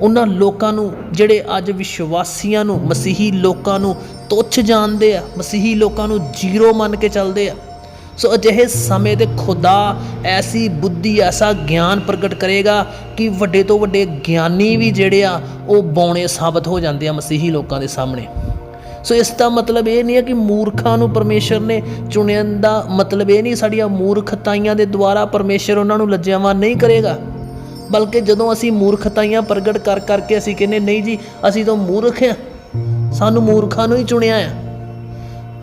ਉਹਨਾਂ ਲੋਕਾਂ ਨੂੰ ਜਿਹੜੇ ਅੱਜ ਵਿਸ਼ਵਾਸੀਆਂ ਨੂੰ, ਮਸੀਹੀ ਲੋਕਾਂ ਨੂੰ ਤੁੱਛ ਜਾਣਦੇ ਆ, ਮਸੀਹੀ ਲੋਕਾਂ ਨੂੰ ਜ਼ੀਰੋ ਮੰਨ ਕੇ ਚੱਲਦੇ ਆ ਸੋ ਅਜਿਹੇ ਸਮੇਂ ਤੇ ਖੁਦਾ ਐਸੀ ਬੁੱਧੀ, ਐਸਾ ਗਿਆਨ ਪ੍ਰਗਟ ਕਰੇਗਾ ਕਿ ਵੱਡੇ ਤੋਂ ਵੱਡੇ ਗਿਆਨੀ ਵੀ ਜਿਹੜੇ ਆ, ਉਹ ਬੌਣੇ ਸਾਬਤ ਹੋ ਜਾਂਦੇ ਆ ਮਸੀਹੀ ਲੋਕਾਂ ਦੇ ਸਾਹਮਣੇ। ਸੋ ਇਸ ਦਾ ਮਤਲਬ ਇਹ ਨਹੀਂ ਹੈ ਕਿ ਮੂਰਖਾਂ ਨੂੰ ਪਰਮੇਸ਼ਰ ਨੇ ਚੁਣਨ ਦਾ ਮਤਲਬ ਇਹ ਨਹੀਂ, ਸਾਡੀਆਂ ਮੂਰਖਤਾਈਆਂ ਦੇ ਦੁਆਰਾ ਪਰਮੇਸ਼ਰ ਉਹਨਾਂ ਨੂੰ ਲੱਜਿਆਵਾਂ ਨਹੀਂ ਕਰੇਗਾ। ਬਲਕਿ ਜਦੋਂ ਅਸੀਂ ਮੂਰਖਤਾਈਆਂ ਪ੍ਰਗਟ ਕਰ ਕਰਕੇ ਅਸੀਂ ਕਹਿੰਦੇ, ਨਹੀਂ ਜੀ, ਅਸੀਂ ਤਾਂ ਮੂਰਖ ਆ ਸਾਨੂੰ ਮੂਰਖਾਂ ਨੂੰ ਹੀ ਚੁਣਿਆ ਆ।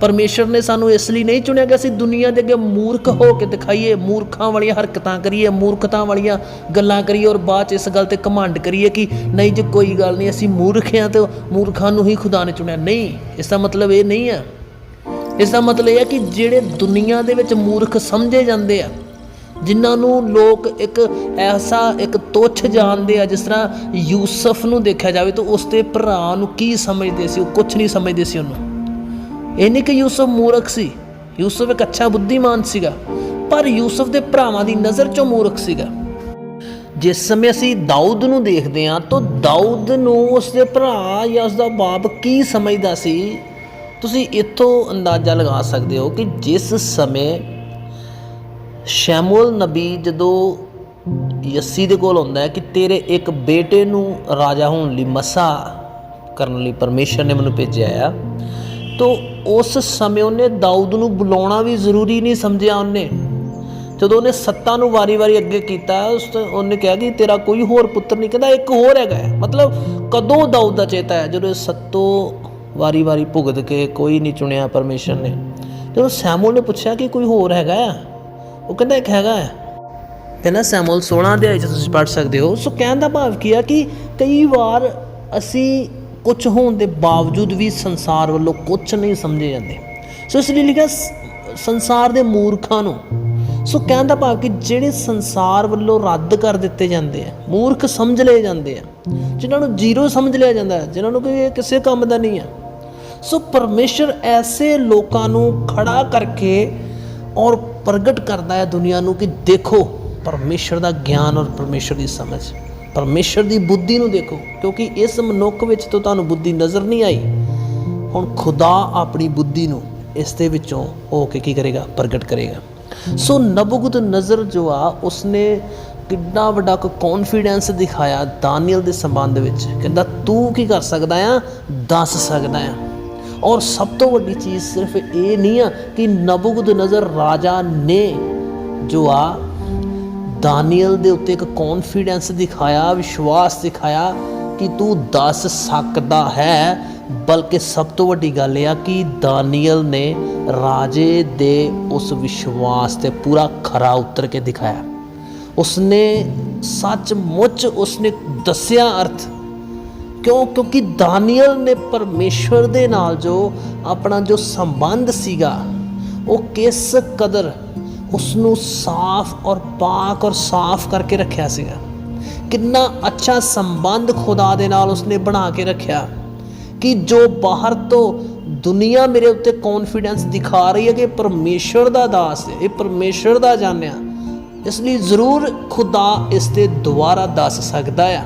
ਪਰਮੇਸ਼ਰ ਨੇ ਸਾਨੂੰ ਇਸ ਲਈ ਨਹੀਂ ਚੁਣਿਆ ਕਿ ਅਸੀਂ ਦੁਨੀਆ ਦੇ ਅੱਗੇ ਮੂਰਖ ਹੋ ਕੇ ਦਿਖਾਈਏ, ਮੂਰਖਾਂ ਵਾਲੀਆਂ ਹਰਕਤਾਂ ਕਰੀਏ, ਮੂਰਖਤਾ ਵਾਲੀਆਂ ਗੱਲਾਂ ਕਰੀਏ ਔਰ ਬਾਅਦ ਚ ਇਸ ਗੱਲ ਤੇ ਕਮਾਂਡ ਕਰੀਏ ਕਿ ਨਹੀਂ ਜੀ, ਕੋਈ ਗੱਲ ਨਹੀਂ, ਅਸੀਂ ਮੂਰਖ ਹਾਂ ਤੇ ਮੂਰਖਾਂ ਨੂੰ ਹੀ ਖੁਦਾ ਨੇ ਚੁਣਿਆ। ਨਹੀਂ, ਇਸ ਦਾ ਮਤਲਬ ਇਹ ਨਹੀਂ ਹੈ। ਇਸ ਦਾ ਮਤਲਬ ਇਹ ਹੈ ਕਿ ਜਿਹੜੇ ਦੁਨੀਆ ਦੇ ਵਿੱਚ ਮੂਰਖ ਸਮਝੇ ਜਾਂਦੇ ਆ, ਜਿਨ੍ਹਾਂ ਨੂੰ ਲੋਕ ਇੱਕ ਐਸਾ ਇੱਕ ਤੁੱਛ ਜਾਣਦੇ ਆ, ਜਿਸ ਤਰ੍ਹਾਂ ਯੂਸਫ ਨੂੰ ਦੇਖਿਆ ਜਾਵੇ ਤਾਂ ਉਸ ਦੇ ਭਰਾ ਨੂੰ ਕੀ ਸਮਝਦੇ ਸੀ? ਉਹ ਕੁਝ ਨਹੀਂ ਸਮਝਦੇ ਸੀ ਉਹਨੂੰ। ਇਹ ਨਹੀਂ ਕਿ ਯੂਸਫ ਮੂਰਖ ਸੀ। ਯੂਸਫ ਇੱਕ ਅੱਛਾ ਬੁੱਧੀਮਾਨ ਸੀਗਾ, ਪਰ ਯੂਸਫ ਦੇ ਭਰਾਵਾਂ ਦੀ ਨਜ਼ਰ 'ਚੋਂ ਮੂਰਖ ਸੀਗਾ। ਜਿਸ ਸਮੇਂ ਅਸੀਂ ਦਾਊਦ ਨੂੰ ਦੇਖਦੇ ਹਾਂ, ਤਾਂ ਦਾਊਦ ਨੂੰ ਉਸਦੇ ਭਰਾ ਜਾਂ ਉਸਦਾ ਬਾਪ ਕੀ ਸਮਝਦਾ ਸੀ? ਤੁਸੀਂ ਇੱਥੋਂ ਅੰਦਾਜ਼ਾ ਲਗਾ ਸਕਦੇ ਹੋ ਕਿ ਜਿਸ ਸਮੇਂ ਸ਼ੈਮੂਅਲ ਨਬੀ ਜਦੋਂ ਯੱਸੀ ਦੇ ਕੋਲ ਹੁੰਦਾ ਹੈ ਕਿ ਤੇਰੇ ਇੱਕ ਬੇਟੇ ਨੂੰ ਰਾਜਾ ਹੋਣ ਲਈ ਮਸਾ ਕਰਨ ਲਈ ਪਰਮੇਸ਼ਰ ਨੇ ਮੈਨੂੰ ਭੇਜਿਆ ਆ ਤੋ ਉਸ ਸਮੇਂ ਉਹਨੇ ਦਾਊਦ ਨੂੰ ਬੁਲਾਉਣਾ ਵੀ ਜ਼ਰੂਰੀ ਨਹੀਂ ਸਮਝਿਆ ਉਹਨੇ। ਜਦੋਂ ਉਹਨੇ ਸੱਤਾ ਨੂੰ ਵਾਰੀ-ਵਾਰੀ ਅੱਗੇ ਕੀਤਾ, ਉਸ ਤੋਂ ਉਹਨੇ ਕਿਹਾ ਕਿ ਤੇਰਾ ਕੋਈ ਹੋਰ ਪੁੱਤਰ ਨਹੀਂ, ਕਹਿੰਦਾ ਇੱਕ ਹੋਰ ਹੈਗਾ ਹੈ। ਮਤਲਬ ਕਦੋਂ ਦਾਊਦ ਦਾ ਚੇਤਾ ਹੈ ਜਦੋਂ ਇਹ ਸੱਤੋਂ ਵਾਰੀ-ਵਾਰੀ ਭੁਗਤ ਕੇ ਕੋਈ ਨਹੀਂ ਚੁਣਿਆ ਪਰਮੇਸ਼ਰ ਨੇ। ਜਦੋਂ ਸੈਮੂਅਲ ਨੇ ਪੁੱਛਿਆ ਕਿ ਕੋਈ ਹੋਰ ਹੈਗਾ ਆ, ਉਹ ਕਹਿੰਦਾ ਇੱਕ ਹੈਗਾ ਹੈ। ਕਹਿੰਦਾ ਸੈਮੂਅਲ 16 ਅਧਿਆਇ 'ਚ ਤੁਸੀਂ ਪੜ੍ਹ ਸਕਦੇ ਹੋ। ਸੋ ਕਹਿਣ ਦਾ ਭਾਵ ਕੀ ਆ ਕਿ ਕਈ ਵਾਰ ਅਸੀਂ ਕੁਝ ਹੋਣ ਦੇ ਬਾਵਜੂਦ ਵੀ ਸੰਸਾਰ ਵੱਲੋਂ ਕੁਝ ਨਹੀਂ ਸਮਝੇ ਜਾਂਦੇ। ਸੋ ਇਸ ਲਈ ਲਿਖਿਆ, ਸੰਸਾਰ ਦੇ ਮੂਰਖਾਂ ਨੂੰ। ਸੋ ਕਹਿਣ ਦਾ ਭਾਵ ਕਿ ਜਿਹੜੇ ਸੰਸਾਰ ਵੱਲੋਂ ਰੱਦ ਕਰ ਦਿੱਤੇ ਜਾਂਦੇ ਆ, ਮੂਰਖ ਸਮਝ ਲਏ ਜਾਂਦੇ ਆ, ਜਿਨ੍ਹਾਂ ਨੂੰ ਜ਼ੀਰੋ ਸਮਝ ਲਿਆ ਜਾਂਦਾ ਹੈ, ਜਿਨ੍ਹਾਂ ਨੂੰ ਕਿ ਕਿਸੇ ਕੰਮ ਦਾ ਨਹੀਂ ਆ। ਸੋ ਪਰਮੇਸ਼ਰ ਐਸੇ ਲੋਕਾਂ ਨੂੰ ਖੜਾ ਕਰਕੇ ਔਰ ਪ੍ਰਗਟ ਕਰਦਾ ਹੈ ਦੁਨੀਆ ਨੂੰ ਕਿ ਦੇਖੋ, ਪਰਮੇਸ਼ਰ ਦਾ ਗਿਆਨ ਔਰ ਪਰਮੇਸ਼ਰ ਦੀ ਸਮਝ। ਪਰਮੇਸ਼ਰ ਦੀ ਬੁੱਧੀ ਨੂੰ ਦੇਖੋ, ਕਿਉਂਕਿ ਇਸ ਮਨੁੱਖ ਵਿੱਚ ਤਾਂ ਤੁਹਾਨੂੰ ਬੁੱਧੀ ਨਜ਼ਰ ਨਹੀਂ ਆਈ। ਹੁਣ ਖੁਦਾ ਆਪਣੀ ਬੁੱਧੀ ਨੂੰ ਇਸ ਦੇ ਵਿੱਚੋਂ ਹੋ ਕੇ, ਕੀ ਕਰੇਗਾ? ਪ੍ਰਗਟ ਕਰੇਗਾ। ਸੋ ਨਬੂਗਦ ਨਜ਼ਰ ਜੋ ਆ, ਉਸਨੇ ਕਿੰਨਾ ਵੱਡਾ ਕੋ ਕੌਨਫੀਡੈਂਸ ਦਿਖਾਇਆ ਦਾਨੀਅਲ ਦੇ ਸੰਬੰਧ ਵਿੱਚ। ਕਹਿੰਦਾ, ਤੂੰ ਕੀ ਕਰ ਸਕਦਾ ਆ? ਦੱਸ ਸਕਦਾ ਆ। ਔਰ ਸਭ ਤੋਂ ਵੱਡੀ ਚੀਜ਼ ਸਿਰਫ ਇਹ ਨਹੀਂ ਆ ਕਿ ਨਬੂਗਦ ਨਜ਼ਰ ਰਾਜਾ ਨੇ ਜੋ ਆ ਦਾਨੀਅਲ ਦੇ ਉੱਤੇ ਇੱਕ ਕੌਨਫੀਡੈਂਸ ਦਿਖਾਇਆ, ਵਿਸ਼ਵਾਸ ਦਿਖਾਇਆ ਕਿ ਤੂੰ ਦੱਸ ਸਕਦਾ ਹੈ। ਬਲਕਿ ਸਭ ਤੋਂ ਵੱਡੀ ਗੱਲ ਇਹ ਆ ਕਿ ਦਾਨੀਅਲ ਨੇ ਰਾਜੇ ਦੇ ਉਸ ਵਿਸ਼ਵਾਸ ਤੇ ਪੂਰਾ ਖਰਾ ਉਤਰ ਕੇ ਦਿਖਾਇਆ। ਉਸਨੇ ਸੱਚਮੁੱਚ ਉਸਨੇ ਦੱਸਿਆ ਅਰਥ। ਕਿਉਂ? ਕਿਉਂਕਿ ਦਾਨੀਅਲ ਨੇ ਪਰਮੇਸ਼ਵਰ ਦੇ ਨਾਲ ਜੋ ਆਪਣਾ ਜੋ ਸੰਬੰਧ ਸੀਗਾ, ਉਹ ਕਿਸ ਕਦਰ ਉਸ ਨੂੰ ਸਾਫ਼ ਔਰ ਪਾਕ ਔਰ ਸਾਫ਼ ਕਰਕੇ ਰੱਖਿਆ ਸੀਗਾ। ਕਿੰਨਾ ਅੱਛਾ ਸੰਬੰਧ ਖੁਦਾ ਦੇ ਨਾਲ ਉਸਨੇ ਬਣਾ ਕੇ ਰੱਖਿਆ ਕਿ ਜੋ ਬਾਹਰ ਤੋਂ ਦੁਨੀਆ ਮੇਰੇ ਉੱਤੇ ਕੌਨਫੀਡੈਂਸ ਦਿਖਾ ਰਹੀ ਹੈ ਕਿ ਪਰਮੇਸ਼ਵਰ ਦਾ ਦਾਸ ਹੈ, ਇਹ ਪਰਮੇਸ਼ਵਰ ਦਾ ਜਾਣਿਆ। ਇਸ ਲਈ ਜ਼ਰੂਰ ਖੁਦਾ ਇਸ ਤੇ ਦੁਬਾਰਾ ਦੱਸ ਸਕਦਾ ਆ।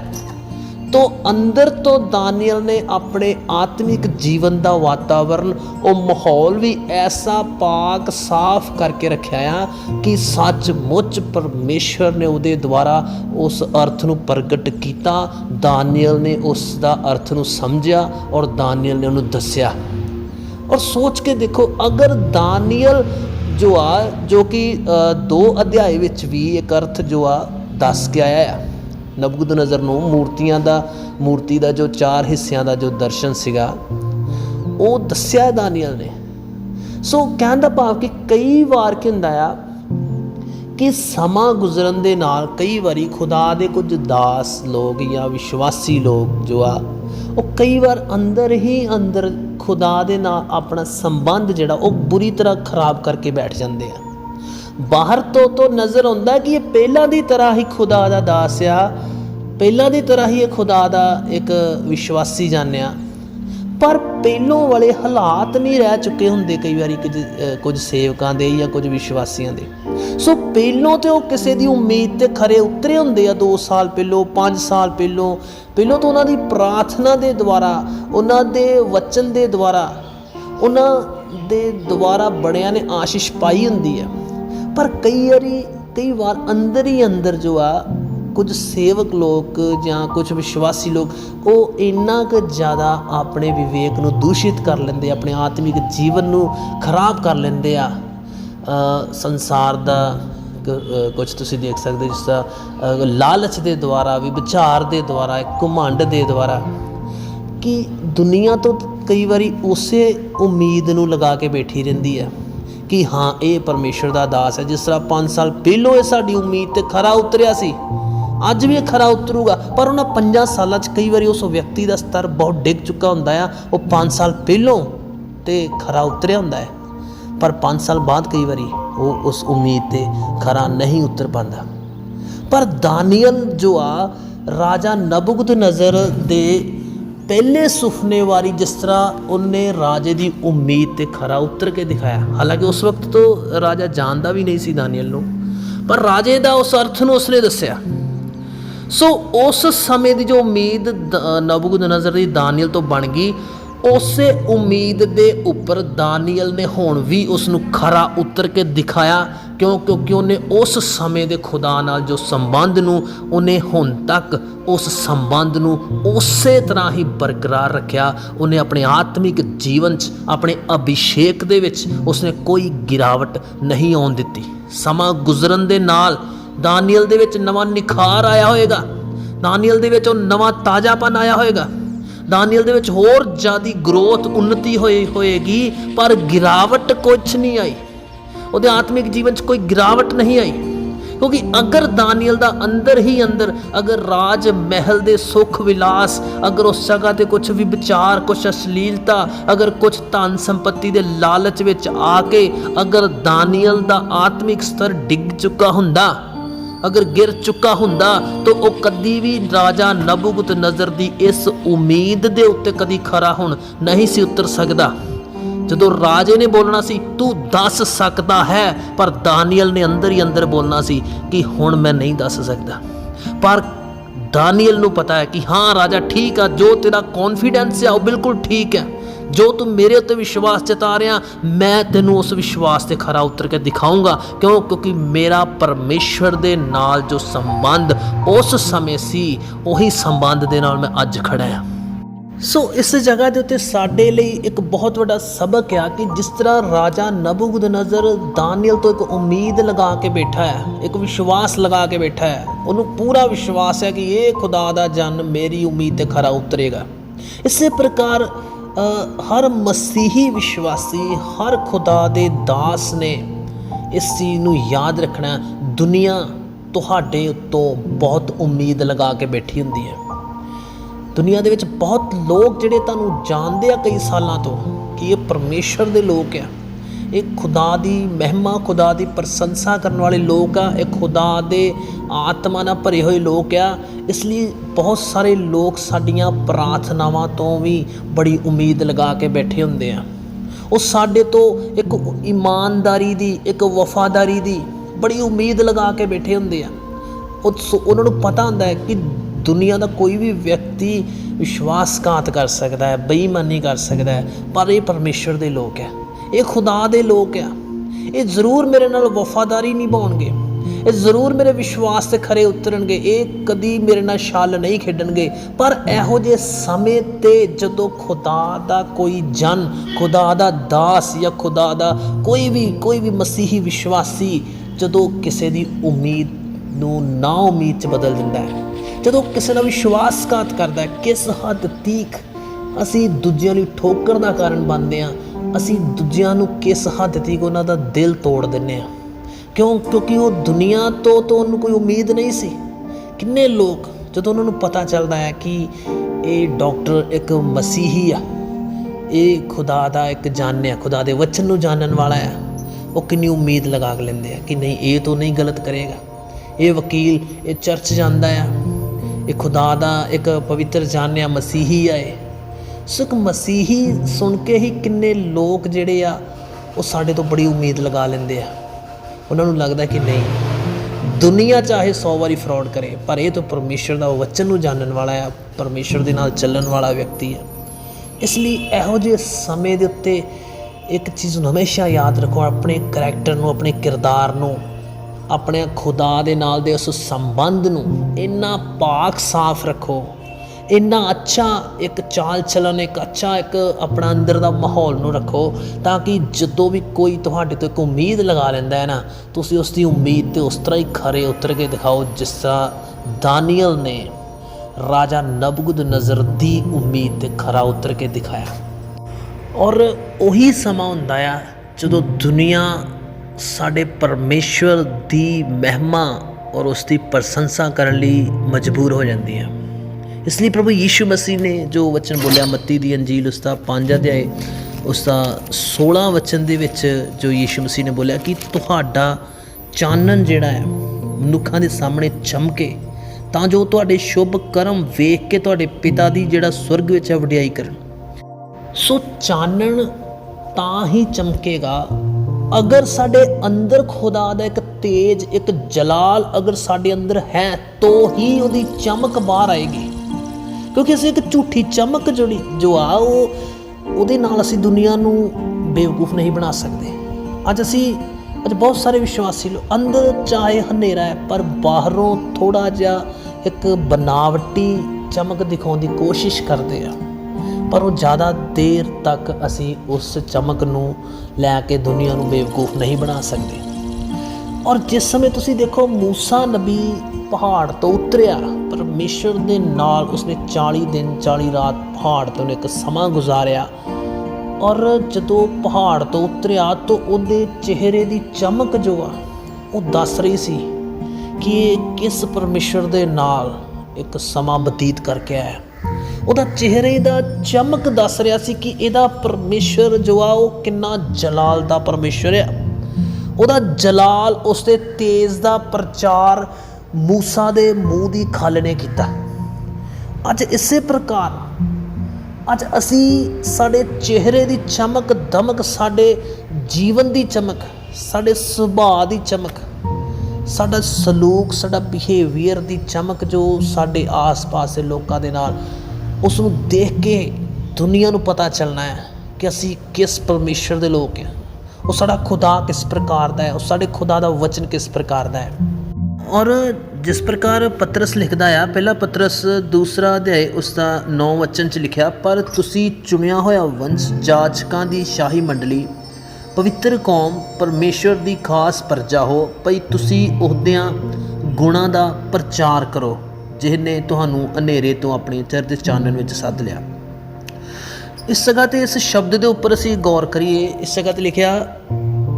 ਤੋਂ ਅੰਦਰ ਤੋਂ ਦਾਨੀਅਲ ਨੇ ਆਪਣੇ ਆਤਮਿਕ ਜੀਵਨ ਦਾ ਵਾਤਾਵਰਨ, ਉਹ ਮਾਹੌਲ ਵੀ ਐਸਾ ਪਾਕ ਸਾਫ਼ ਕਰਕੇ ਰੱਖਿਆ ਆ ਕਿ ਸੱਚਮੁੱਚ ਪਰਮੇਸ਼ਰ ਨੇ ਉਹਦੇ ਦੁਆਰਾ ਉਸ ਅਰਥ ਨੂੰ ਪ੍ਰਗਟ ਕੀਤਾ, ਦਾਨੀਅਲ ਨੇ ਉਸ ਦਾ ਅਰਥ ਨੂੰ ਸਮਝਿਆ ਔਰ ਦਾਨੀਅਲ ਨੇ ਉਹਨੂੰ ਦੱਸਿਆ। ਔਰ ਸੋਚ ਕੇ ਦੇਖੋ, ਅਗਰ ਦਾਨੀਅਲ ਜੋ ਆ, ਜੋ ਕਿ ਦੋ ਅਧਿਆਏ ਵਿੱਚ ਵੀ ਇੱਕ ਅਰਥ ਜੋ ਆ, ਦੱਸ ਕੇ ਆਇਆ ਆ ਨਬੂਕਦ ਨਜ਼ਰ ਨੂੰ ਮੂਰਤੀਆਂ ਦਾ, ਮੂਰਤੀ ਦਾ ਜੋ ਚਾਰ ਹਿੱਸਿਆਂ ਦਾ ਜੋ ਦਰਸ਼ਨ ਸੀਗਾ, ਉਹ ਦੱਸਿਆ ਦਾਨੀਅਲ ਨੇ। ਸੋ ਕਹਿਣ ਦਾ ਭਾਵ ਕਿ ਕਈ ਵਾਰ ਕੀ ਹੁੰਦਾ ਆ ਕਿ ਸਮਾਂ ਗੁਜ਼ਰਨ ਦੇ ਨਾਲ ਕਈ ਵਾਰੀ ਖੁਦਾ ਦੇ ਕੁਝ ਦਾਸ ਲੋਕ ਜਾਂ ਵਿਸ਼ਵਾਸੀ ਲੋਕ ਜੋ ਆ, ਉਹ ਕਈ ਵਾਰ ਅੰਦਰ ਹੀ ਅੰਦਰ ਖੁਦਾ ਦੇ ਨਾਲ ਆਪਣਾ ਸੰਬੰਧ ਜਿਹੜਾ ਉਹ ਬੁਰੀ ਤਰ੍ਹਾਂ ਖਰਾਬ ਕਰਕੇ ਬੈਠ ਜਾਂਦੇ ਆ। ਬਾਹਰ ਤੋਂ ਤੋਂ ਨਜ਼ਰ ਆਉਂਦਾ ਕਿ ਇਹ ਪਹਿਲਾਂ ਦੀ ਤਰ੍ਹਾਂ ਹੀ ਖੁਦਾ ਦਾ ਦਾਸ ਆ। ਪਹਿਲਾਂ ਦੀ ਤਰ੍ਹਾਂ ਹੀ ਇਹ ਖੁਦਾ ਦਾ ਇੱਕ ਵਿਸ਼ਵਾਸੀ ਜਾਣਿਆ। ਪਰ ਪਹਿਲੋਂ ਵਾਲੇ ਹਾਲਾਤ ਨਹੀਂ ਰਹਿ ਚੁੱਕੇ ਹੁੰਦੇ ਕਈ ਵਾਰੀ ਕੁਝ ਕੁਝ ਸੇਵਕਾਂ ਦੇ ਜਾਂ ਕੁਝ ਵਿਸ਼ਵਾਸੀਆਂ ਦੇ। ਸੋ ਪਹਿਲੋਂ ਤੇ ਉਹ ਕਿਸੇ ਦੀ ਉਮੀਦ ਤੇ ਖਰੇ ਉਤਰੇ ਹੁੰਦੇ ਆ 2 ਸਾਲ ਪਹਿਲੋਂ 5 ਸਾਲ ਪਹਿਲੋਂ। ਪਹਿਲੋਂ ਤਾਂ ਉਹਨਾਂ ਦੀ ਪ੍ਰਾਰਥਨਾ ਦੇ ਦੁਆਰਾ, ਉਹਨਾਂ ਦੇ ਵਚਨ ਦੇ ਦੁਆਰਾ, ਉਹਨਾਂ ਦੇ ਦੁਆਰਾ ਬੜਿਆਂ ਨੇ ਆਸ਼ੀਸ਼ ਪਾਈ ਹੁੰਦੀ ਹੈ ਪਰ ਕਈ ਵਾਰੀ, ਕਈ ਵਾਰ ਅੰਦਰ ਹੀ ਅੰਦਰ ਜੋ ਆ, ਕੁਝ ਸੇਵਕ ਲੋਕ ਜਾਂ ਕੁਝ ਵਿਸ਼ਵਾਸੀ ਲੋਕ, ਉਹ ਇੰਨਾ ਕੁ ਜ਼ਿਆਦਾ ਆਪਣੇ ਵਿਵੇਕ ਨੂੰ ਦੂਸ਼ਿਤ ਕਰ ਲੈਂਦੇ ਆਪਣੇ ਆਤਮਿਕ ਜੀਵਨ ਨੂੰ ਖਰਾਬ ਕਰ ਲੈਂਦੇ ਆ। ਸੰਸਾਰ ਦਾ ਕੁਝ ਤੁਸੀਂ ਦੇਖ ਸਕਦੇ ਜਿਸ ਤਰ੍ਹਾਂ ਲਾਲਚ ਦੇ ਦੁਆਰਾ ਵੀ ਵਿਚਾਰ ਦੇ ਦੁਆਰਾ, ਇੱਕ ਘਮੰਡ ਦੇ ਦੁਆਰਾ, ਕਿ ਦੁਨੀਆ ਤੋਂ ਕਈ ਵਾਰੀ ਉਸੇ ਉਮੀਦ ਨੂੰ ਲਗਾ ਕੇ ਬੈਠੀ ਰਹਿੰਦੀ ਹੈ। ਕਿ ਹਾਂ, ਇਹ ਪਰਮੇਸ਼ਰ ਦਾ ਦਾਸ ਹੈ, ਜਿਸ ਤਰ੍ਹਾਂ 5 ਸਾਲ ਪਹਿਲੋਂ ਇਹ ਸਾਡੀ ਉਮੀਦ ਤੇ ਖਰਾ ਉਤਰਿਆ ਸੀ। ਅੱਜ ਵੀ ਇਹ ਖਰਾ ਉਤਰੂਗਾ, ਪਰ ਉਹਨਾਂ 5 ਸਾਲਾਂ 'ਚ ਕਈ ਵਾਰੀ ਉਸ ਵਿਅਕਤੀ ਦਾ ਸਤਰ ਬਹੁਤ ਡਿੱਗ ਚੁੱਕਾ ਹੁੰਦਾ ਆ। ਉਹ 5 ਸਾਲ ਪਹਿਲੋਂ ਤੇ ਖਰਾ ਉਤਰਿਆ ਹੁੰਦਾ ਹੈ, ਪਰ 5 ਸਾਲ ਬਾਅਦ ਕਈ ਵਾਰੀ ਉਹ ਉਸ ਉਮੀਦ ਤੇ ਖਰਾ ਨਹੀਂ ਉਤਰ ਪਾਉਂਦਾ। ਪਰ ਦਾਨੀਅਲ ਜੋ ਆ, ਰਾਜਾ ਨਬੁਕਦ ਨਜ਼ਰ ਦੇ ਪਹਿਲੇ ਸੁਪਨੇ ਵਾਰੀ ਜਿਸ ਤਰ੍ਹਾਂ ਉਹਨੇ ਰਾਜੇ ਦੀ ਉਮੀਦ ਤੇ ਖਰਾ ਉਤਰ ਕੇ ਦਿਖਾਇਆ। ਹਾਲਾਂਕਿ ਉਸ ਵਕਤ ਤੋਂ ਰਾਜਾ ਜਾਣਦਾ ਵੀ ਨਹੀਂ ਸੀ ਦਾਨੀਅਲ ਨੂੰ, ਪਰ ਰਾਜੇ ਦਾ ਉਸ ਅਰਥ ਨੂੰ ਉਸਨੇ ਦੱਸਿਆ। ਸੋ ਉਸ ਸਮੇਂ ਦੀ ਜੋ ਉਮੀਦ ਨਬੁਕਦ ਨਜ਼ਰ ਦੀ ਦਾਨੀਅਲ ਤੋਂ ਬਣ ਗਈ ਉਸੇ ਉਮੀਦ ਦੇ ਉੱਪਰ ਦਾਨੀਅਲ ਨੇ ਹੁਣ ਵੀ ਉਸ ਨੂੰ ਖਰਾ ਉਤਰ ਕੇ ਦਿਖਾਇਆ ਕਿਉਂ ਕਿਉਂਕਿ ਉਹਨੇ ਉਸ ਸਮੇਂ ਦੇ ਖੁਦਾ ਨਾਲ ਜੋ ਸੰਬੰਧ ਨੂੰ ਉਹਨੇ ਹੁਣ ਤੱਕ ਉਸ ਸੰਬੰਧ ਨੂੰ ਉਸੇ ਤਰ੍ਹਾਂ ਹੀ ਬਰਕਰਾਰ ਰੱਖਿਆ, ਉਹਨੇ ਆਪਣੇ ਆਤਮਿਕ ਜੀਵਨ 'ਚ, ਆਪਣੇ ਅਭਿਸ਼ੇਕ ਦੇ ਵਿੱਚ ਉਸਨੇ ਕੋਈ ਗਿਰਾਵਟ ਨਹੀਂ ਆਉਣ ਦਿੱਤੀ। ਸਮਾਂ ਗੁਜ਼ਰਨ ਦੇ ਨਾਲ ਦਾਨੀਅਲ ਦੇ ਵਿੱਚ ਨਵਾਂ ਨਿਖਾਰ ਆਇਆ ਹੋਏਗਾ। ਦਾਨੀਅਲ ਦੇ ਵਿੱਚ ਉਹ ਨਵਾਂ ਤਾਜ਼ਾਪਨ ਆਇਆ ਹੋਏਗਾ। ਦਾਨੀਅਲ ਦੇ ਵਿੱਚ ਹੋਰ ਜ਼ਿਆਦੀ ਗਰੋਥ ਉન્નਤੀ ਹੋਈ ਹੋਏਗੀ, ਪਰ ਗਿਰਾਵਟ ਕੁਝ ਨਹੀਂ ਆਈ। ਉਹਦੇ ਆਤਮਿਕ ਜੀਵਨ 'ਚ ਕੋਈ ਗਿਰਾਵਟ ਨਹੀਂ ਆਈ। ਕਿਉਂਕਿ ਅਗਰ ਦਾਨੀਅਲ ਦਾ ਅੰਦਰ ਹੀ ਅੰਦਰ ਅਗਰ ਰਾਜ ਮਹਿਲ ਦੇ ਸੁਖ ਵਿਲਾਸ, ਅਗਰ ਉਸ ਜਗ੍ਹਾ ਤੇ ਕੁਝ ਵੀ ਵਿਚਾਰ ਕੁਝ ਅਸ਼ਲੀਲਤਾ, ਅਗਰ ਕੁਝ ਧਨ ਸੰਪਤੀ ਦੇ ਲਾਲਚ ਵਿੱਚ ਆ ਕੇ ਅਗਰ ਦਾਨੀਅਲ ਦਾ ਆਤਮਿਕ ਸਤਰ ਡਿੱਗ ਚੁੱਕਾ ਹੁੰਦਾ ਅਗਰ ਗਿਰ ਚੁੱਕਾ ਹੁੰਦਾ ਤਾਂ ਉਹ ਕਦੀ ਵੀ ਰਾਜਾ ਨਬੂਗਤ ਨਜ਼ਰ ਦੀ ਇਸ ਉਮੀਦ ਦੇ ਉੱਤੇ ਕਦੀ ਖਰਾ ਹੁਣ ਨਹੀਂ ਸੀ ਉਤਰ ਸਕਦਾ। ਜਦੋਂ ਰਾਜੇ ਨੇ ਬੋਲਣਾ ਸੀ, ਤੂੰ ਦੱਸ ਸਕਦਾ ਹੈ, ਪਰ ਦਾਨੀਅਲ ਨੇ ਅੰਦਰ ਹੀ ਅੰਦਰ ਬੋਲਣਾ ਸੀ ਕਿ ਹੁਣ ਮੈਂ ਨਹੀਂ ਦੱਸ ਸਕਦਾ। ਪਰ ਦਾਨੀਅਲ ਨੂੰ ਪਤਾ ਹੈ ਕਿ ਹਾਂ, ਰਾਜਾ ਠੀਕ ਆ, ਜੋ ਤੇਰਾ ਕੌਨਫੀਡੈਂਸ ਹੈ ਉਹ ਬਿਲਕੁਲ ਠੀਕ ਹੈ। ਜੋ ਤੂੰ ਮੇਰੇ ਉੱਤੇ ਵਿਸ਼ਵਾਸ ਜਤਾ ਰਿਹਾ, ਮੈਂ ਤੈਨੂੰ ਉਸ ਵਿਸ਼ਵਾਸ ਤੇ ਖਰਾ ਉਤਰ ਕੇ ਦਿਖਾਉਂਗਾ। ਕਿਉਂ? ਕਿਉਂਕਿ ਮੇਰਾ ਪਰਮੇਸ਼ਵਰ ਦੇ ਨਾਲ ਜੋ ਸੰਬੰਧ ਉਸ ਸਮੇਂ ਸੀ, ਉਹੀ ਸੰਬੰਧ ਦੇ ਨਾਲ ਮੈਂ ਅੱਜ ਖੜਾ ਹਾਂ। ਸੋ ਇਸ ਜਗ੍ਹਾ ਦੇ ਉੱਤੇ ਸਾਡੇ ਲਈ ਇੱਕ ਬਹੁਤ ਵੱਡਾ ਸਬਕ ਆ ਕਿ ਜਿਸ ਤਰ੍ਹਾਂ ਰਾਜਾ ਨਬੂਗਦ ਨਜ਼ਰ ਦਾਨੀਅਲ ਤੋਂ ਇੱਕ ਉਮੀਦ ਲਗਾ ਕੇ ਬੈਠਾ ਹੈ, ਇੱਕ ਵਿਸ਼ਵਾਸ ਲਗਾ ਕੇ ਬੈਠਾ ਹੈ, ਉਹਨੂੰ ਪੂਰਾ ਵਿਸ਼ਵਾਸ ਹੈ ਕਿ ਇਹ ਖੁਦਾ ਦਾ ਜਨ ਮੇਰੀ ਉਮੀਦ ਤੇ ਖਰਾ ਉਤਰੇਗਾ। ਇਸੇ ਪ੍ਰਕਾਰ ਹਰ ਮਸੀਹੀ ਵਿਸ਼ਵਾਸੀ, ਹਰ ਖੁਦਾ ਦੇ ਦਾਸ ਨੇ ਇਸ ਚੀਜ਼ ਨੂੰ ਯਾਦ ਰੱਖਣਾ ਦੁਨੀਆ ਤੁਹਾਡੇ ਉੱਤੋਂ ਬਹੁਤ ਉਮੀਦ ਲਗਾ ਕੇ ਬੈਠੀ ਹੁੰਦੀ ਹੈ। ਦੁਨੀਆ ਦੇ ਵਿੱਚ ਬਹੁਤ ਲੋਕ ਜਿਹੜੇ ਤੁਹਾਨੂੰ ਜਾਣਦੇ ਆ ਕਈ ਸਾਲਾਂ ਤੋਂ ਕਿ ਇਹ ਪਰਮੇਸ਼ਰ ਦੇ ਲੋਕ ਆ। ਇਹ ਖੁਦਾ ਦੀ ਮਹਿਮਾ, ਖੁਦਾ ਦੀ ਪ੍ਰਸ਼ੰਸਾ ਕਰਨ ਵਾਲੇ ਲੋਕ ਆ, ਇਹ ਖੁਦਾ ਦੇ ਆਤਮਾ ਨਾਲ ਭਰੇ ਹੋਏ ਲੋਕ ਆ। ਇਸ ਲਈ ਬਹੁਤ ਸਾਰੇ ਲੋਕ ਸਾਡੀਆਂ ਪ੍ਰਾਰਥਨਾਵਾਂ ਤੋਂ ਵੀ ਬੜੀ ਉਮੀਦ ਲਗਾ ਕੇ ਬੈਠੇ ਹੁੰਦੇ ਆ। ਉਹ ਸਾਡੇ ਤੋਂ ਇੱਕ ਇਮਾਨਦਾਰੀ ਦੀ, ਇੱਕ ਵਫਾਦਾਰੀ ਦੀ ਬੜੀ ਉਮੀਦ ਲਗਾ ਕੇ ਬੈਠੇ ਹੁੰਦੇ ਆ। ਉਹ ਸੋ- ਉਹਨਾਂ ਨੂੰ ਪਤਾ ਹੁੰਦਾ ਹੈ ਕਿ ਦੁਨੀਆ ਦਾ ਕੋਈ ਵੀ ਵਿਅਕਤੀ ਵਿਸ਼ਵਾਸਘਾਤ ਕਰ ਸਕਦਾ ਹੈ, ਬੇਈਮਾਨੀ ਕਰ ਸਕਦਾ ਹੈ, ਪਰ ਇਹ ਪਰਮੇਸ਼ਰ ਦੇ ਲੋਕ ਹੈ। ਇਹ ਖੁਦਾ ਦੇ ਲੋਕ ਆ। ਇਹ ਜ਼ਰੂਰ ਮੇਰੇ ਨਾਲ ਵਫਾਦਾਰੀ ਨਿਭਾਉਣਗੇ। ਇਹ ਜ਼ਰੂਰ ਮੇਰੇ ਵਿਸ਼ਵਾਸ ਤੇ ਖਰੇ ਉਤਰਨਗੇ। ਇਹ ਕਦੀ ਮੇਰੇ ਨਾਲ ਛਾਲ ਨਹੀਂ ਖੇਡਣਗੇ। ਪਰ ਇਹੋ ਜਿਹੇ ਸਮੇਂ ਤੇ ਜਦੋਂ ਖੁਦਾ ਦਾ ਕੋਈ ਜਨ, ਖੁਦਾ ਦਾ ਦਾਸ ਜਾਂ ਖੁਦਾ ਦਾ ਕੋਈ ਵੀ ਕੋਈ ਵੀ ਮਸੀਹੀ ਵਿਸ਼ਵਾਸੀ ਜਦੋਂ ਕਿਸੇ ਦੀ ਉਮੀਦ ਨੂੰ ਨਾ ਉਮੀਦ ਚ ਬਦਲ ਦਿੰਦਾ ਹੈ, ਜਦੋਂ ਕਿਸੇ ਨਾਲ ਵਿਸ਼ਵਾਸਘਾਤ ਕਰਦਾ ਹੈ, ਕਿਸ ਹੱਦ ਤੀਕ ਅਸੀਂ ਦੂਜਿਆਂ ਲਈ ਠੋਕਰ ਦਾ ਕਾਰਨ ਬਣਦੇ ਹਾਂ ਅਸੀਂ ਦੂਜਿਆਂ ਨੂੰ ਕਿਸ ਹੱਦ ਤੱਕ ਉਹਨਾਂ ਦਾ ਦਿਲ ਤੋੜ ਦਿੰਨੇ ਆ ਕਿਉਂ? ਕਿਉਂਕਿ ਉਹ ਦੁਨੀਆ ਤੋਂ ਤੋਂ ਉਹਨੂੰ ਕੋਈ ਉਮੀਦ ਨਹੀਂ ਸੀ। ਕਿੰਨੇ ਲੋਕ, ਜਦੋਂ ਉਹਨਾਂ ਨੂੰ ਪਤਾ ਚੱਲਦਾ ਹੈ ਕਿ ਇਹ ਡਾਕਟਰ ਇੱਕ ਮਸੀਹੀ ਆ, ਇਹ ਖੁਦਾ ਦਾ ਇੱਕ ਜਾਣਿਆ, ਖੁਦਾ ਦੇ ਵਚਨ ਨੂੰ ਜਾਣਨ ਵਾਲਾ ਆ ਉਹ ਕਿੰਨੀ ਉਮੀਦ ਲਗਾ ਕੇ ਲੈਂਦੇ ਆ ਕਿ ਨਹੀਂ, ਇਹ ਤੋਂ ਨਹੀਂ ਗਲਤ ਕਰੇਗਾ। ਇਹ ਵਕੀਲ, ਇਹ ਚਰਚ ਜਾਂਦਾ ਆ, ਇਹ ਖੁਦਾ ਦਾ ਇੱਕ ਪਵਿੱਤਰ ਜਾਣਿਆ ਮਸੀਹੀ ਆ ਇਹ। ਸੋ ਇੱਕ ਮਸੀਹੀ ਸੁਣ ਕੇ ਹੀ ਕਿੰਨੇ ਲੋਕ ਜਿਹੜੇ ਆ, ਉਹ ਸਾਡੇ ਤੋਂ ਬੜੀ ਉਮੀਦ ਲਗਾ ਲੈਂਦੇ ਆ। ਉਹਨਾਂ ਨੂੰ ਲੱਗਦਾ ਕਿ ਨਹੀਂ, ਦੁਨੀਆ ਚਾਹੇ 100 ਵਾਰੀ ਫਰਾਡ ਕਰੇ, ਪਰ ਇਹ ਤਾਂ ਪਰਮੇਸ਼ਰ ਦਾ ਵਚਨ ਨੂੰ ਜਾਣਨ ਵਾਲਾ ਆ, ਪਰਮੇਸ਼ਰ ਦੇ ਨਾਲ ਚੱਲਣ ਵਾਲਾ ਵਿਅਕਤੀ ਆ। ਇਸ ਲਈ ਇਹੋ ਜਿਹੇ ਸਮੇਂ ਦੇ ਉੱਤੇ ਇੱਕ ਚੀਜ਼ ਨੂੰ ਹਮੇਸ਼ਾ ਯਾਦ ਰੱਖੋ, ਆਪਣੇ ਕਰੈਕਟਰ ਨੂੰ, ਆਪਣੇ ਕਿਰਦਾਰ ਨੂੰ, ਆਪਣੇ ਖੁਦਾ ਦੇ ਨਾਲ ਦੇ ਉਸ ਸੰਬੰਧ ਨੂੰ ਇੰਨਾ ਪਾਕ ਸਾਫ਼ ਰੱਖੋ। ਇੰਨਾ ਅੱਛਾ ਇੱਕ ਚਾਲ ਚਲਨ, ਇੱਕ ਅੱਛਾ ਇੱਕ ਆਪਣਾ ਅੰਦਰ ਦਾ ਮਾਹੌਲ ਨੂੰ ਰੱਖੋ ਤਾਂ ਕਿ ਜਦੋਂ ਵੀ ਕੋਈ ਤੁਹਾਡੇ ਤੋਂ ਇੱਕ ਉਮੀਦ ਲਗਾ ਲੈਂਦਾ ਹੈ ਨਾ, ਤੁਸੀਂ ਉਸ ਦੀ ਉਮੀਦ ਤੇ ਉਸ ਤਰ੍ਹਾਂ ਹੀ ਖਰੇ ਉਤਰ ਕੇ ਦਿਖਾਓ ਜਿਸ ਤਰ੍ਹਾਂ ਦਾਨੀਅਲ ਨੇ ਰਾਜਾ ਨਬਗੁਦ ਨਜ਼ਰ ਦੀ ਉਮੀਦ ਤੇ ਖਰਾ ਉਤਰ ਕੇ ਦਿਖਾਇਆ। ਔਰ ਉਹੀ ਸਮਾਂ ਹੁੰਦਾ ਆ ਜਦੋਂ ਦੁਨੀਆ ਸਾਡੇ ਪਰਮੇਸ਼ਵਰ ਦੀ ਮਹਿਮਾ ਔਰ ਉਸ ਦੀ ਪ੍ਰਸ਼ੰਸਾ ਕਰਨ ਲਈ ਮਜਬੂਰ ਹੋ ਜਾਂਦੀ ਹੈ। ਇਸ ਲਈ ਪ੍ਰਭੂ ਯੀਸ਼ੂ ਮਸੀਹ ਨੇ ਜੋ ਵਚਨ ਬੋਲਿਆ, ਮੱਤੀ ਦੀ ਅੰਜੀਲ, ਉਸ ਦਾ 5 ਅਧਿਆਏ, ਉਸ ਦਾ 16 ਵਚਨ ਦੇ ਵਿੱਚ ਜੋ ਯੀਸ਼ੂ ਮਸੀਹ ਨੇ ਬੋਲਿਆ ਕਿ ਤੁਹਾਡਾ ਚਾਨਣ ਜਿਹੜਾ ਹੈ, ਮਨੁੱਖਾਂ ਦੇ ਸਾਹਮਣੇ ਚਮਕੇ, ਤਾਂ ਜੋ ਤੁਹਾਡੇ ਸ਼ੁਭ ਕਰਮ ਵੇਖ ਕੇ ਤੁਹਾਡੇ ਪਿਤਾ ਦੀ ਜਿਹੜਾ ਸਵਰਗ ਵਿੱਚ ਹੈ, ਵਡਿਆਈ ਕਰਨ। ਸੋ ਚਾਨਣ ਤਾਂ ਹੀ ਚਮਕੇਗਾ, ਅਗਰ ਸਾਡੇ ਅੰਦਰ ਖੁਦਾ ਦਾ ਇੱਕ ਤੇਜ, ਇੱਕ ਜਲਾਲ ਅਗਰ ਸਾਡੇ ਅੰਦਰ ਹੈ, ਤੋ ਹੀ ਉਹਦੀ ਚਮਕ ਬਾਹਰ ਆਏਗੀ। ਕਿਉਂਕਿ ਅਸੀਂ ਇੱਕ ਝੂਠੀ ਚਮਕ ਜਿਹੜੀ, ਜੋ ਆ, ਉਹ ਉਹਦੇ ਨਾਲ ਅਸੀਂ ਦੁਨੀਆ ਨੂੰ ਬੇਵਕੂਫ ਨਹੀਂ ਬਣਾ ਸਕਦੇ। ਅੱਜ ਅਸੀਂ, ਅੱਜ ਬਹੁਤ ਸਾਰੇ ਵਿਸ਼ਵਾਸੀ ਲੋਕ ਅੰਦਰ ਚਾਹੇ ਹਨੇਰਾ ਹੈ, ਪਰ ਬਾਹਰੋਂ ਥੋੜਾ ਜਿਹਾ ਇੱਕ ਬਨਾਵਟੀ ਚਮਕ ਦਿਖਾਉਣ ਦੀ ਕੋਸ਼ਿਸ਼ ਕਰਦੇ ਆ। ਪਰ ਉਹ ਜ਼ਿਆਦਾ ਦੇਰ ਤੱਕ ਅਸੀਂ ਉਸ ਚਮਕ ਨੂੰ ਲੈ ਕੇ ਦੁਨੀਆ ਨੂੰ ਬੇਵਕੂਫ ਨਹੀਂ ਬਣਾ ਸਕਦੇ। ਔਰ ਜਿਸ ਸਮੇਂ ਤੁਸੀਂ ਦੇਖੋ موسی ਨਬੀ ਪਹਾੜ ਤੋਂ ਉਤਰਿਆ ਪਰਮੇਸ਼ਰ ਦੇ ਨਾਲ ਉਸਨੇ 40 ਦਿਨ 40 ਰਾਤ ਪਹਾੜ ਤੋਂ ਇੱਕ ਸਮਾਂ ਗੁਜ਼ਾਰਿਆ ਔਰ ਜਦੋਂ ਪਹਾੜ ਤੋਂ ਉਤਰਿਆ ਤਾਂ ਉਹਦੇ ਚਿਹਰੇ ਦੀ ਚਮਕ ਜੋ ਆ ਉਹ ਦੱਸ ਰਹੀ ਸੀ ਕਿ ਇਹ ਕਿਸ ਪਰਮੇਸ਼ਰ ਦੇ ਨਾਲ ਇੱਕ ਸਮਾਂ ਬਤੀਤ ਕਰਕੇ ਆਇਆ ਉਹਦਾ ਚਿਹਰੇ ਦਾ ਚਮਕ ਦੱਸ ਰਿਹਾ ਸੀ ਕਿ ਇਹਦਾ ਪਰਮੇਸ਼ਰ ਜੋ ਆ ਉਹ ਕਿੰਨਾ ਜਲਾਲ ਦਾ ਪਰਮੇਸ਼ਰ ਆ ਉਹਦਾ ਜਲਾਲ ਉਸਦੇ ਤੇਜ ਦਾ ਪ੍ਰਚਾਰ ਮੂਸਾ ਦੇ ਮੂੰਹ ਦੀ ਖਲ ਨੇ ਕੀਤਾ। ਅੱਜ ਇਸੇ ਪ੍ਰਕਾਰ, ਅੱਜ ਅਸੀਂ ਸਾਡੇ ਚਿਹਰੇ ਦੀ ਚਮਕ, ਦਮਕ ਸਾਡੇ ਜੀਵਨ ਦੀ ਚਮਕ, ਸਾਡੇ ਸੁਭਾਅ ਦੀ ਚਮਕ, ਸਾਡਾ ਸਲੂਕ, ਸਾਡਾ ਬਿਹੇਵੀਅਰ ਦੀ ਚਮਕ ਜੋ ਸਾਡੇ ਆਸ-ਪਾਸ ਦੇ ਲੋਕਾਂ ਦੇ ਨਾਲ, ਉਸ ਨੂੰ ਦੇਖ ਕੇ ਦੁਨੀਆ ਨੂੰ ਪਤਾ ਚੱਲਣਾ ਹੈ ਕਿ ਅਸੀਂ ਕਿਸ ਪਰਮੇਸ਼ਰ ਦੇ ਲੋਕ ਹਾਂ। ਉਹ ਸਾਡਾ ਖੁਦਾ ਕਿਸ ਪ੍ਰਕਾਰ ਦਾ ਹੈ? ਉਹ ਸਾਡੇ ਖੁਦਾ ਦਾ ਵਚਨ ਕਿਸ ਪ੍ਰਕਾਰ ਦਾ ਹੈ? ਔਰ ਜਿਸ ਪ੍ਰਕਾਰ ਪਤਰਸ ਲਿਖਦਾ ਆ, ਪਹਿਲਾ ਪਤਰਸ ਦੂਸਰਾ ਅਧਿਆਇ, ਉਸ ਦਾ 9 ਵਚਨ ਚ ਲਿਖਿਆ, ਪਰ ਤੁਸੀਂ ਚੁਣਿਆ ਹੋਇਆ ਵੰਸ਼ ਜਾਚਕਾਂ ਦੀ ਸ਼ਾਹੀ ਮੰਡਲੀ, ਪਵਿੱਤਰ ਕੌਮ ਪਰਮੇਸ਼ਰ ਦੀ ਖਾਸ ਪਰਜਾ ਹੋ, ਭਈ ਤੁਸੀਂ ਉਹਦਿਆਂ ਗੁਣਾਂ ਦਾ ਪ੍ਰਚਾਰ ਕਰੋ, ਜਿਹਨੇ ਤੁਹਾਨੂੰ ਹਨੇਰੇ ਤੋਂ ਆਪਣੀ ਚਰਚ ਚਾਨਣ ਵਿੱਚ ਸੱਦ ਲਿਆ। ਇਸ ਜਗ੍ਹਾ ਤੇ ਇਸ ਸ਼ਬਦ ਦੇ ਉੱਪਰ ਅਸੀਂ ਗੌਰ ਕਰੀਏ, ਇਸ ਜਗ੍ਹਾ ਤੇ ਲਿਖਿਆ,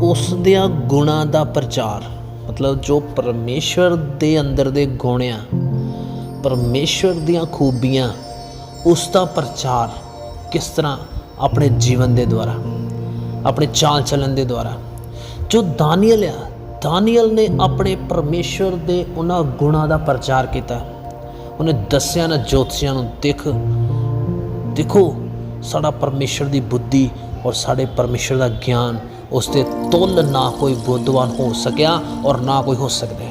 ਉਸ ਦੀਆਂ ਗੁਣਾਂ ਦਾ ਪ੍ਰਚਾਰ। ਮਤਲਬ ਜੋ ਪਰਮੇਸ਼ਵਰ ਦੇ ਅੰਦਰ ਦੇ ਗੁਣ ਆ, ਪਰਮੇਸ਼ਵਰ ਦੀਆਂ ਖੂਬੀਆਂ, ਉਸ ਦਾ ਪ੍ਰਚਾਰ ਕਿਸ ਤਰ੍ਹਾਂ ਆਪਣੇ ਜੀਵਨ ਦੇ ਦੁਆਰਾ, ਆਪਣੇ ਚਾਲ ਚੱਲਣ ਦੇ ਦੁਆਰਾ। ਜੋ ਦਾਨੀਅਲ ਆ, ਦਾਨੀਅਲ ਨੇ ਆਪਣੇ ਪਰਮੇਸ਼ਵਰ ਦੇ ਉਹਨਾਂ ਗੁਣਾਂ ਦਾ ਪ੍ਰਚਾਰ ਕੀਤਾ। ਉਹਨੇ ਦੱਸਿਆ ਨਾ ਜੋਤਸ਼ੀਆਂ ਨੂੰ, ਦੇਖ, ਦੇਖੋ ਸਾਡਾ ਪਰਮੇਸ਼ਰ ਦੀ ਬੁੱਧੀ ਔਰ ਸਾਡੇ ਪਰਮੇਸ਼ਰ ਦਾ ਗਿਆਨ ਉਸ ਦੇ ਤੁਲ ਨਾ ਕੋਈ ਬੁੱਧਵਾਨ ਹੋ ਸਕਿਆ ਔਰ ਨਾ ਕੋਈ ਹੋ ਸਕਦਾ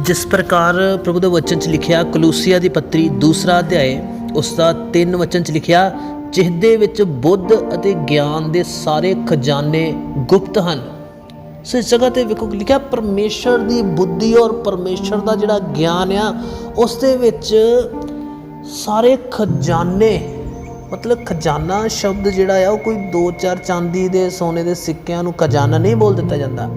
ਜਿਸ ਪ੍ਰਕਾਰ ਪ੍ਰਭੂ ਦੇ ਵਚਨ 'ਚ ਲਿਖਿਆ, ਕਲੂਸੀਆ ਦੀ ਪੱਤਰੀ ਦੂਸਰਾ ਅਧਿਆਏ, ਉਸ ਦਾ ਤਿੰਨ ਵਚਨ 'ਚ ਲਿਖਿਆ ਜਿਹਦੇ ਵਿੱਚ ਬੁੱਧ ਅਤੇ ਗਿਆਨ ਦੇ ਸਾਰੇ ਖਜ਼ਾਨੇ ਗੁਪਤ ਹਨ। ਸੋ ਇਸ ਜਗ੍ਹਾ ਤੇ ਵੇਖੋ ਲਿਖਿਆ, ਪਰਮੇਸ਼ਰ ਦੀ ਬੁੱਧੀ ਔਰ ਪਰਮੇਸ਼ਰ ਦਾ ਜਿਹੜਾ ਗਿਆਨ ਆ, ਉਸ ਦੇ ਵਿੱਚ ਸਾਰੇ ਖਜ਼ਾਨੇ ਮਤਲਬ ਖਜ਼ਾਨਾ ਸ਼ਬਦ ਜਿਹੜਾ ਆ, ਉਹ ਕੋਈ 2-4 ਚਾਂਦੀ ਦੇ, ਸੋਨੇ ਦੇ ਸਿੱਕਿਆਂ ਨੂੰ ਖਜ਼ਾਨਾ ਨਹੀਂ ਬੋਲ ਦਿੱਤਾ ਜਾਂਦਾ।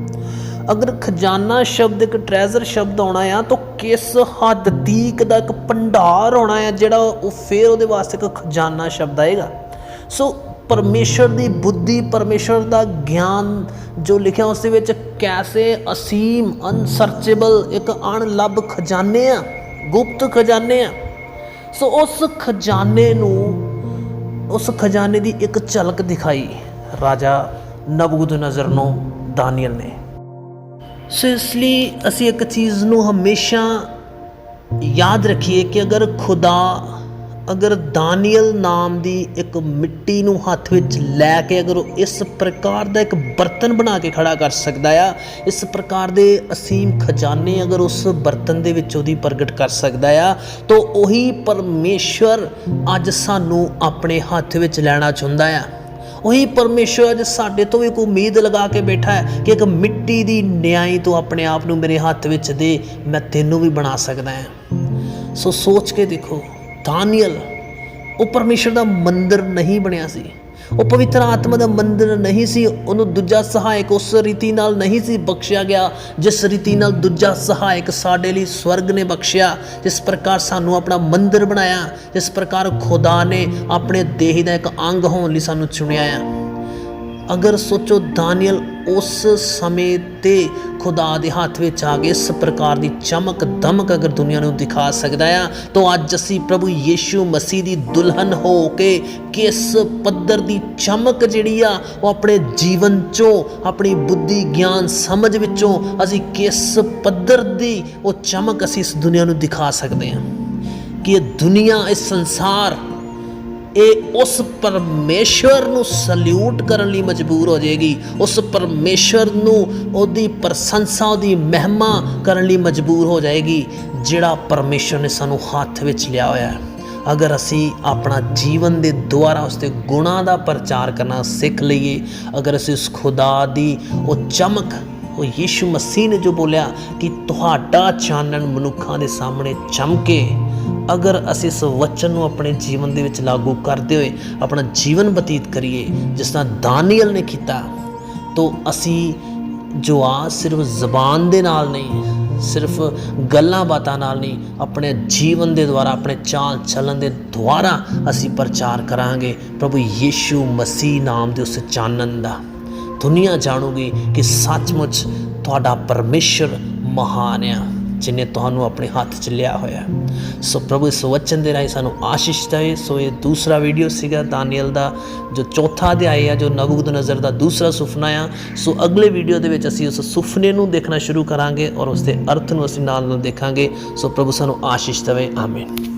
ਅਗਰ ਖਜ਼ਾਨਾ ਸ਼ਬਦ ਇੱਕ ਟ੍ਰੈਜ਼ਰ ਸ਼ਬਦ ਆਉਣਾ ਆ, ਤਾਂ ਕਿਸ ਹੱਦ ਤੀਕ ਦਾ ਇੱਕ ਭੰਡਾਰ ਆਉਣਾ ਆ, ਜਿਹੜਾ ਉਹ ਫੇਰ ਉਹਦੇ ਵਾਸਤੇ ਇੱਕ ਖਜ਼ਾਨਾ ਸ਼ਬਦ ਆਏਗਾ? ਸੋ ਪਰਮੇਸ਼ਰ ਦੀ ਬੁੱਧੀ, ਪਰਮੇਸ਼ਰ ਦਾ ਗਿਆਨ ਜੋ ਲਿਖਿਆ ਉਸ ਦੇ ਵਿੱਚ, ਕੈਸੇ ਅਸੀਮ, ਅਨਸਰਚੇਬਲ ਇੱਕ ਅਣਲੱਭ ਖਜ਼ਾਨੇ ਆ, ਗੁਪਤ ਖਜ਼ਾਨੇ ਆ। ਸੋ ਉਸ ਖਜ਼ਾਨੇ ਨੂੰ ਉਸ ਖਜ਼ਾਨੇ ਦੀ ਇੱਕ ਝਲਕ ਦਿਖਾਈ। ਰਾਜਾ ਨਬੂਕਦਨਜ਼ਰ ਨੂੰ ਦਾਨੀਅਲ ਨੇ। ਸੋ ਇਸ ਲਈ ਅਸੀਂ ਇੱਕ ਚੀਜ਼ ਨੂੰ ਹਮੇਸ਼ਾ ਯਾਦ ਰੱਖੀਏ ਕਿ ਅਗਰ ਖੁਦਾ ਅਗਰ ਦਾਨੀਅਲ ਨਾਮ ਦੀ ਇੱਕ ਮਿੱਟੀ ਨੂੰ ਹੱਥ ਵਿੱਚ ਲੈ ਕੇ ਅਗਰ ਉਹ ਇਸ ਪ੍ਰਕਾਰ ਦਾ ਇੱਕ ਬਰਤਨ ਬਣਾ ਕੇ ਖੜਾ ਕਰ ਸਕਦਾ ਆ, ਇਸ ਪ੍ਰਕਾਰ ਦੇ ਅਸੀਮ ਖਜ਼ਾਨੇ ਅਗਰ ਉਸ ਬਰਤਨ ਦੇ ਵਿੱਚ ਉਹਦੀ ਪ੍ਰਗਟ ਕਰ ਸਕਦਾ ਆ, ਤਾਂ ਉਹੀ ਪਰਮੇਸ਼ਵਰ ਅੱਜ ਸਾਨੂੰ ਆਪਣੇ ਹੱਥ ਵਿੱਚ ਲੈਣਾ ਚਾਹੁੰਦਾ ਆ। ਉਹੀ ਪਰਮੇਸ਼ਵਰ ਅੱਜ ਸਾਡੇ ਤੋਂ ਵੀ ਇੱਕ ਉਮੀਦ ਲਗਾ ਕੇ ਬੈਠਾ ਹੈ ਕਿ ਇੱਕ ਮਿੱਟੀ ਦੀ ਨਿਆਈ ਤੋਂ ਆਪਣੇ ਆਪ ਨੂੰ ਮੇਰੇ ਹੱਥ ਵਿੱਚ ਦੇ, ਮੈਂ ਤੈਨੂੰ ਵੀ ਬਣਾ ਸਕਦਾ ਹਾਂ ਸੋ ਸੋਚ ਕੇ ਦੇਖੋ ਦਾਨੀਅਲ, ਉਹ ਪਰਮੇਸ਼ਰ ਦਾ ਮੰਦਿਰ ਨਹੀਂ ਬਣਿਆ ਸੀ। ਉਹ ਪਵਿੱਤਰ ਆਤਮਾ ਦਾ ਮੰਦਿਰ ਨਹੀਂ ਸੀ, ਉਹਨੂੰ ਦੂਜਾ ਸਹਾਇਕ ਉਸ ਰੀਤੀ ਨਾਲ ਨਹੀਂ ਸੀ ਬਖਸ਼ਿਆ ਗਿਆ, ਜਿਸ ਰੀਤੀ ਨਾਲ ਦੂਜਾ ਸਹਾਇਕ ਸਾਡੇ ਲਈ ਸਵਰਗ ਨੇ ਬਖਸ਼ਿਆ, ਜਿਸ ਪ੍ਰਕਾਰ ਸਾਨੂੰ ਆਪਣਾ ਮੰਦਿਰ ਬਣਾਇਆ, ਜਿਸ ਪ੍ਰਕਾਰ ਖੁਦਾ ਨੇ ਆਪਣੇ ਦੇਹ ਦਾ ਇੱਕ ਅੰਗ ਹੋਣ ਲਈ ਸਾਨੂੰ ਚੁਣਿਆ ਆ। ਅਗਰ ਸੋਚੋ ਦਾਨੀਅਲ ਉਸ ਸਮੇਂ ਤੇ ਖੁਦਾ ਦੇ ਹੱਥ ਵਿੱਚ ਆ ਕੇ ਇਸ ਪ੍ਰਕਾਰ ਦੀ ਚਮਕ ਦਮਕ ਅਗਰ ਦੁਨੀਆ ਨੂੰ ਦਿਖਾ ਸਕਦਾ ਆ, ਤਾਂ ਅੱਜ ਅਸੀਂ ਪ੍ਰਭੂ ਯੀਸ਼ੂ ਮਸੀਹ ਦੀ ਦੁਲਹਨ ਹੋ ਕੇ ਕਿਸ ਪੱਧਰ ਦੀ ਚਮਕ ਜਿਹੜੀ ਆ, ਉਹ ਆਪਣੇ ਜੀਵਨ ਚੋਂ, ਆਪਣੀ ਬੁੱਧੀ ਗਿਆਨ ਸਮਝ ਵਿੱਚੋਂ ਅਸੀਂ ਕਿਸ ਪੱਧਰ ਦੀ ਉਹ ਚਮਕ ਅਸੀਂ ਇਸ ਦੁਨੀਆ ਨੂੰ ਦਿਖਾ ਸਕਦੇ ਹਾਂ। ਕਿ ਇਹ ਦੁਨੀਆ ਇਸ ਸੰਸਾਰ ਇਹ ਉਸ ਪਰਮੇਸ਼ਵਰ ਨੂੰ ਸਲੂਟ ਕਰਨ ਲਈ ਮਜਬੂਰ ਹੋ ਜਾਏਗੀ। ਉਸ ਪਰਮੇਸ਼ਵਰ ਨੂੰ ਉਹਦੀ ਪ੍ਰਸ਼ੰਸਾ, ਉਹਦੀ ਮਹਿਮਾ ਕਰਨ ਲਈ ਮਜਬੂਰ ਹੋ ਜਾਏਗੀ, ਜਿਹੜਾ ਪਰਮੇਸ਼ਵਰ ਨੇ ਸਾਨੂੰ ਹੱਥ ਵਿੱਚ ਲਿਆ ਹੋਇਆ ਹੈ। ਅਗਰ ਅਸੀਂ ਆਪਣਾ ਜੀਵਨ ਦੇ ਦੁਆਰਾ ਉਸ ਦੇ ਗੁਣਾਂ ਦਾ ਪ੍ਰਚਾਰ ਕਰਨਾ ਸਿੱਖ ਲਈਏ, ਅਗਰ ਅਸੀਂ ਉਸ ਖੁਦਾ ਦੀ, ਉਹ ਚਮਕ, ਉਹ ਯੀਸ਼ੂ ਮਸੀਹ ਨੇ ਜੋ ਬੋਲਿਆ ਕਿ ਤੁਹਾਡਾ ਚਾਨਣ ਮਨੁੱਖਾਂ ਦੇ ਸਾਹਮਣੇ ਚਮਕੇ ਅਗਰ ਅਸੀਂ ਇਸ ਵਚਨ ਨੂੰ ਆਪਣੇ ਜੀਵਨ ਦੇ ਵਿੱਚ ਲਾਗੂ ਕਰਦੇ ਹੋਏ ਆਪਣਾ ਜੀਵਨ ਬਤੀਤ ਕਰੀਏ, ਜਿਸ ਤਰ੍ਹਾਂ ਦਾਨੀਅਲ ਨੇ ਕੀਤਾ, ਤਾਂ ਅਸੀਂ ਜੋ ਆ ਸਿਰਫ ਜ਼ਬਾਨ ਦੇ ਨਾਲ ਨਹੀਂ, ਸਿਰਫ ਗੱਲਾਂ ਬਾਤਾਂ ਨਾਲ ਨਹੀਂ, ਆਪਣੇ ਜੀਵਨ ਦੇ ਦੁਆਰਾ, ਆਪਣੇ ਚਾਲ ਚੱਲਣ ਦੇ ਦੁਆਰਾ ਅਸੀਂ ਪ੍ਰਚਾਰ ਕਰਾਂਗੇ ਪ੍ਰਭੂ ਯੀਸ਼ੂ ਮਸੀਹ ਨਾਮ ਦੇ ਉਸ ਚਾਨਣ ਦਾ। ਦੁਨੀਆ ਜਾਣੂਗੀ ਕਿ ਸੱਚਮੁੱਚ ਤੁਹਾਡਾ ਪਰਮੇਸ਼ਰ ਮਹਾਨ ਆ। ਜਿਨੇ ਤੁਹਾਨੂੰ ਆਪਣੇ ਹੱਥ 'ਚ ਲਿਆ ਹੋਇਆ ਸੋ ਪ੍ਰਭੂ ਇਸ ਵਚਨ ਦੇ ਰਾਹੀਂ ਸਾਨੂੰ ਆਸ਼ੀਸ਼ ਦੇਵੇ। ਸੋ ਇਹ ਦੂਸਰਾ ਵੀਡੀਓ ਸੀਗਾ ਦਾਨੀਅਲ ਦਾ, ਜੋ ਚੌਥਾ ਅਧਿਆਇ ਆ, ਜੋ ਨਬੂਕਦਨਜ਼ਰ ਦਾ ਦੂਸਰਾ ਸੁਪਨਾ ਆ। ਸੋ ਅਗਲੇ ਵੀਡੀਓ ਦੇ ਵਿੱਚ ਅਸੀਂ ਉਸ ਸੁਪਨੇ ਨੂੰ ਦੇਖਣਾ ਸ਼ੁਰੂ ਕਰਾਂਗੇ ਔਰ ਉਸ ਦੇ ਅਰਥ ਨੂੰ ਅਸੀਂ ਨਾਲ ਨਾਲ ਦੇਖਾਂਗੇ। ਸੋ ਪ੍ਰਭੂ ਸਾਨੂੰ ਆਸ਼ੀਸ਼ ਦੇਵੇ। ਆਮੀਨ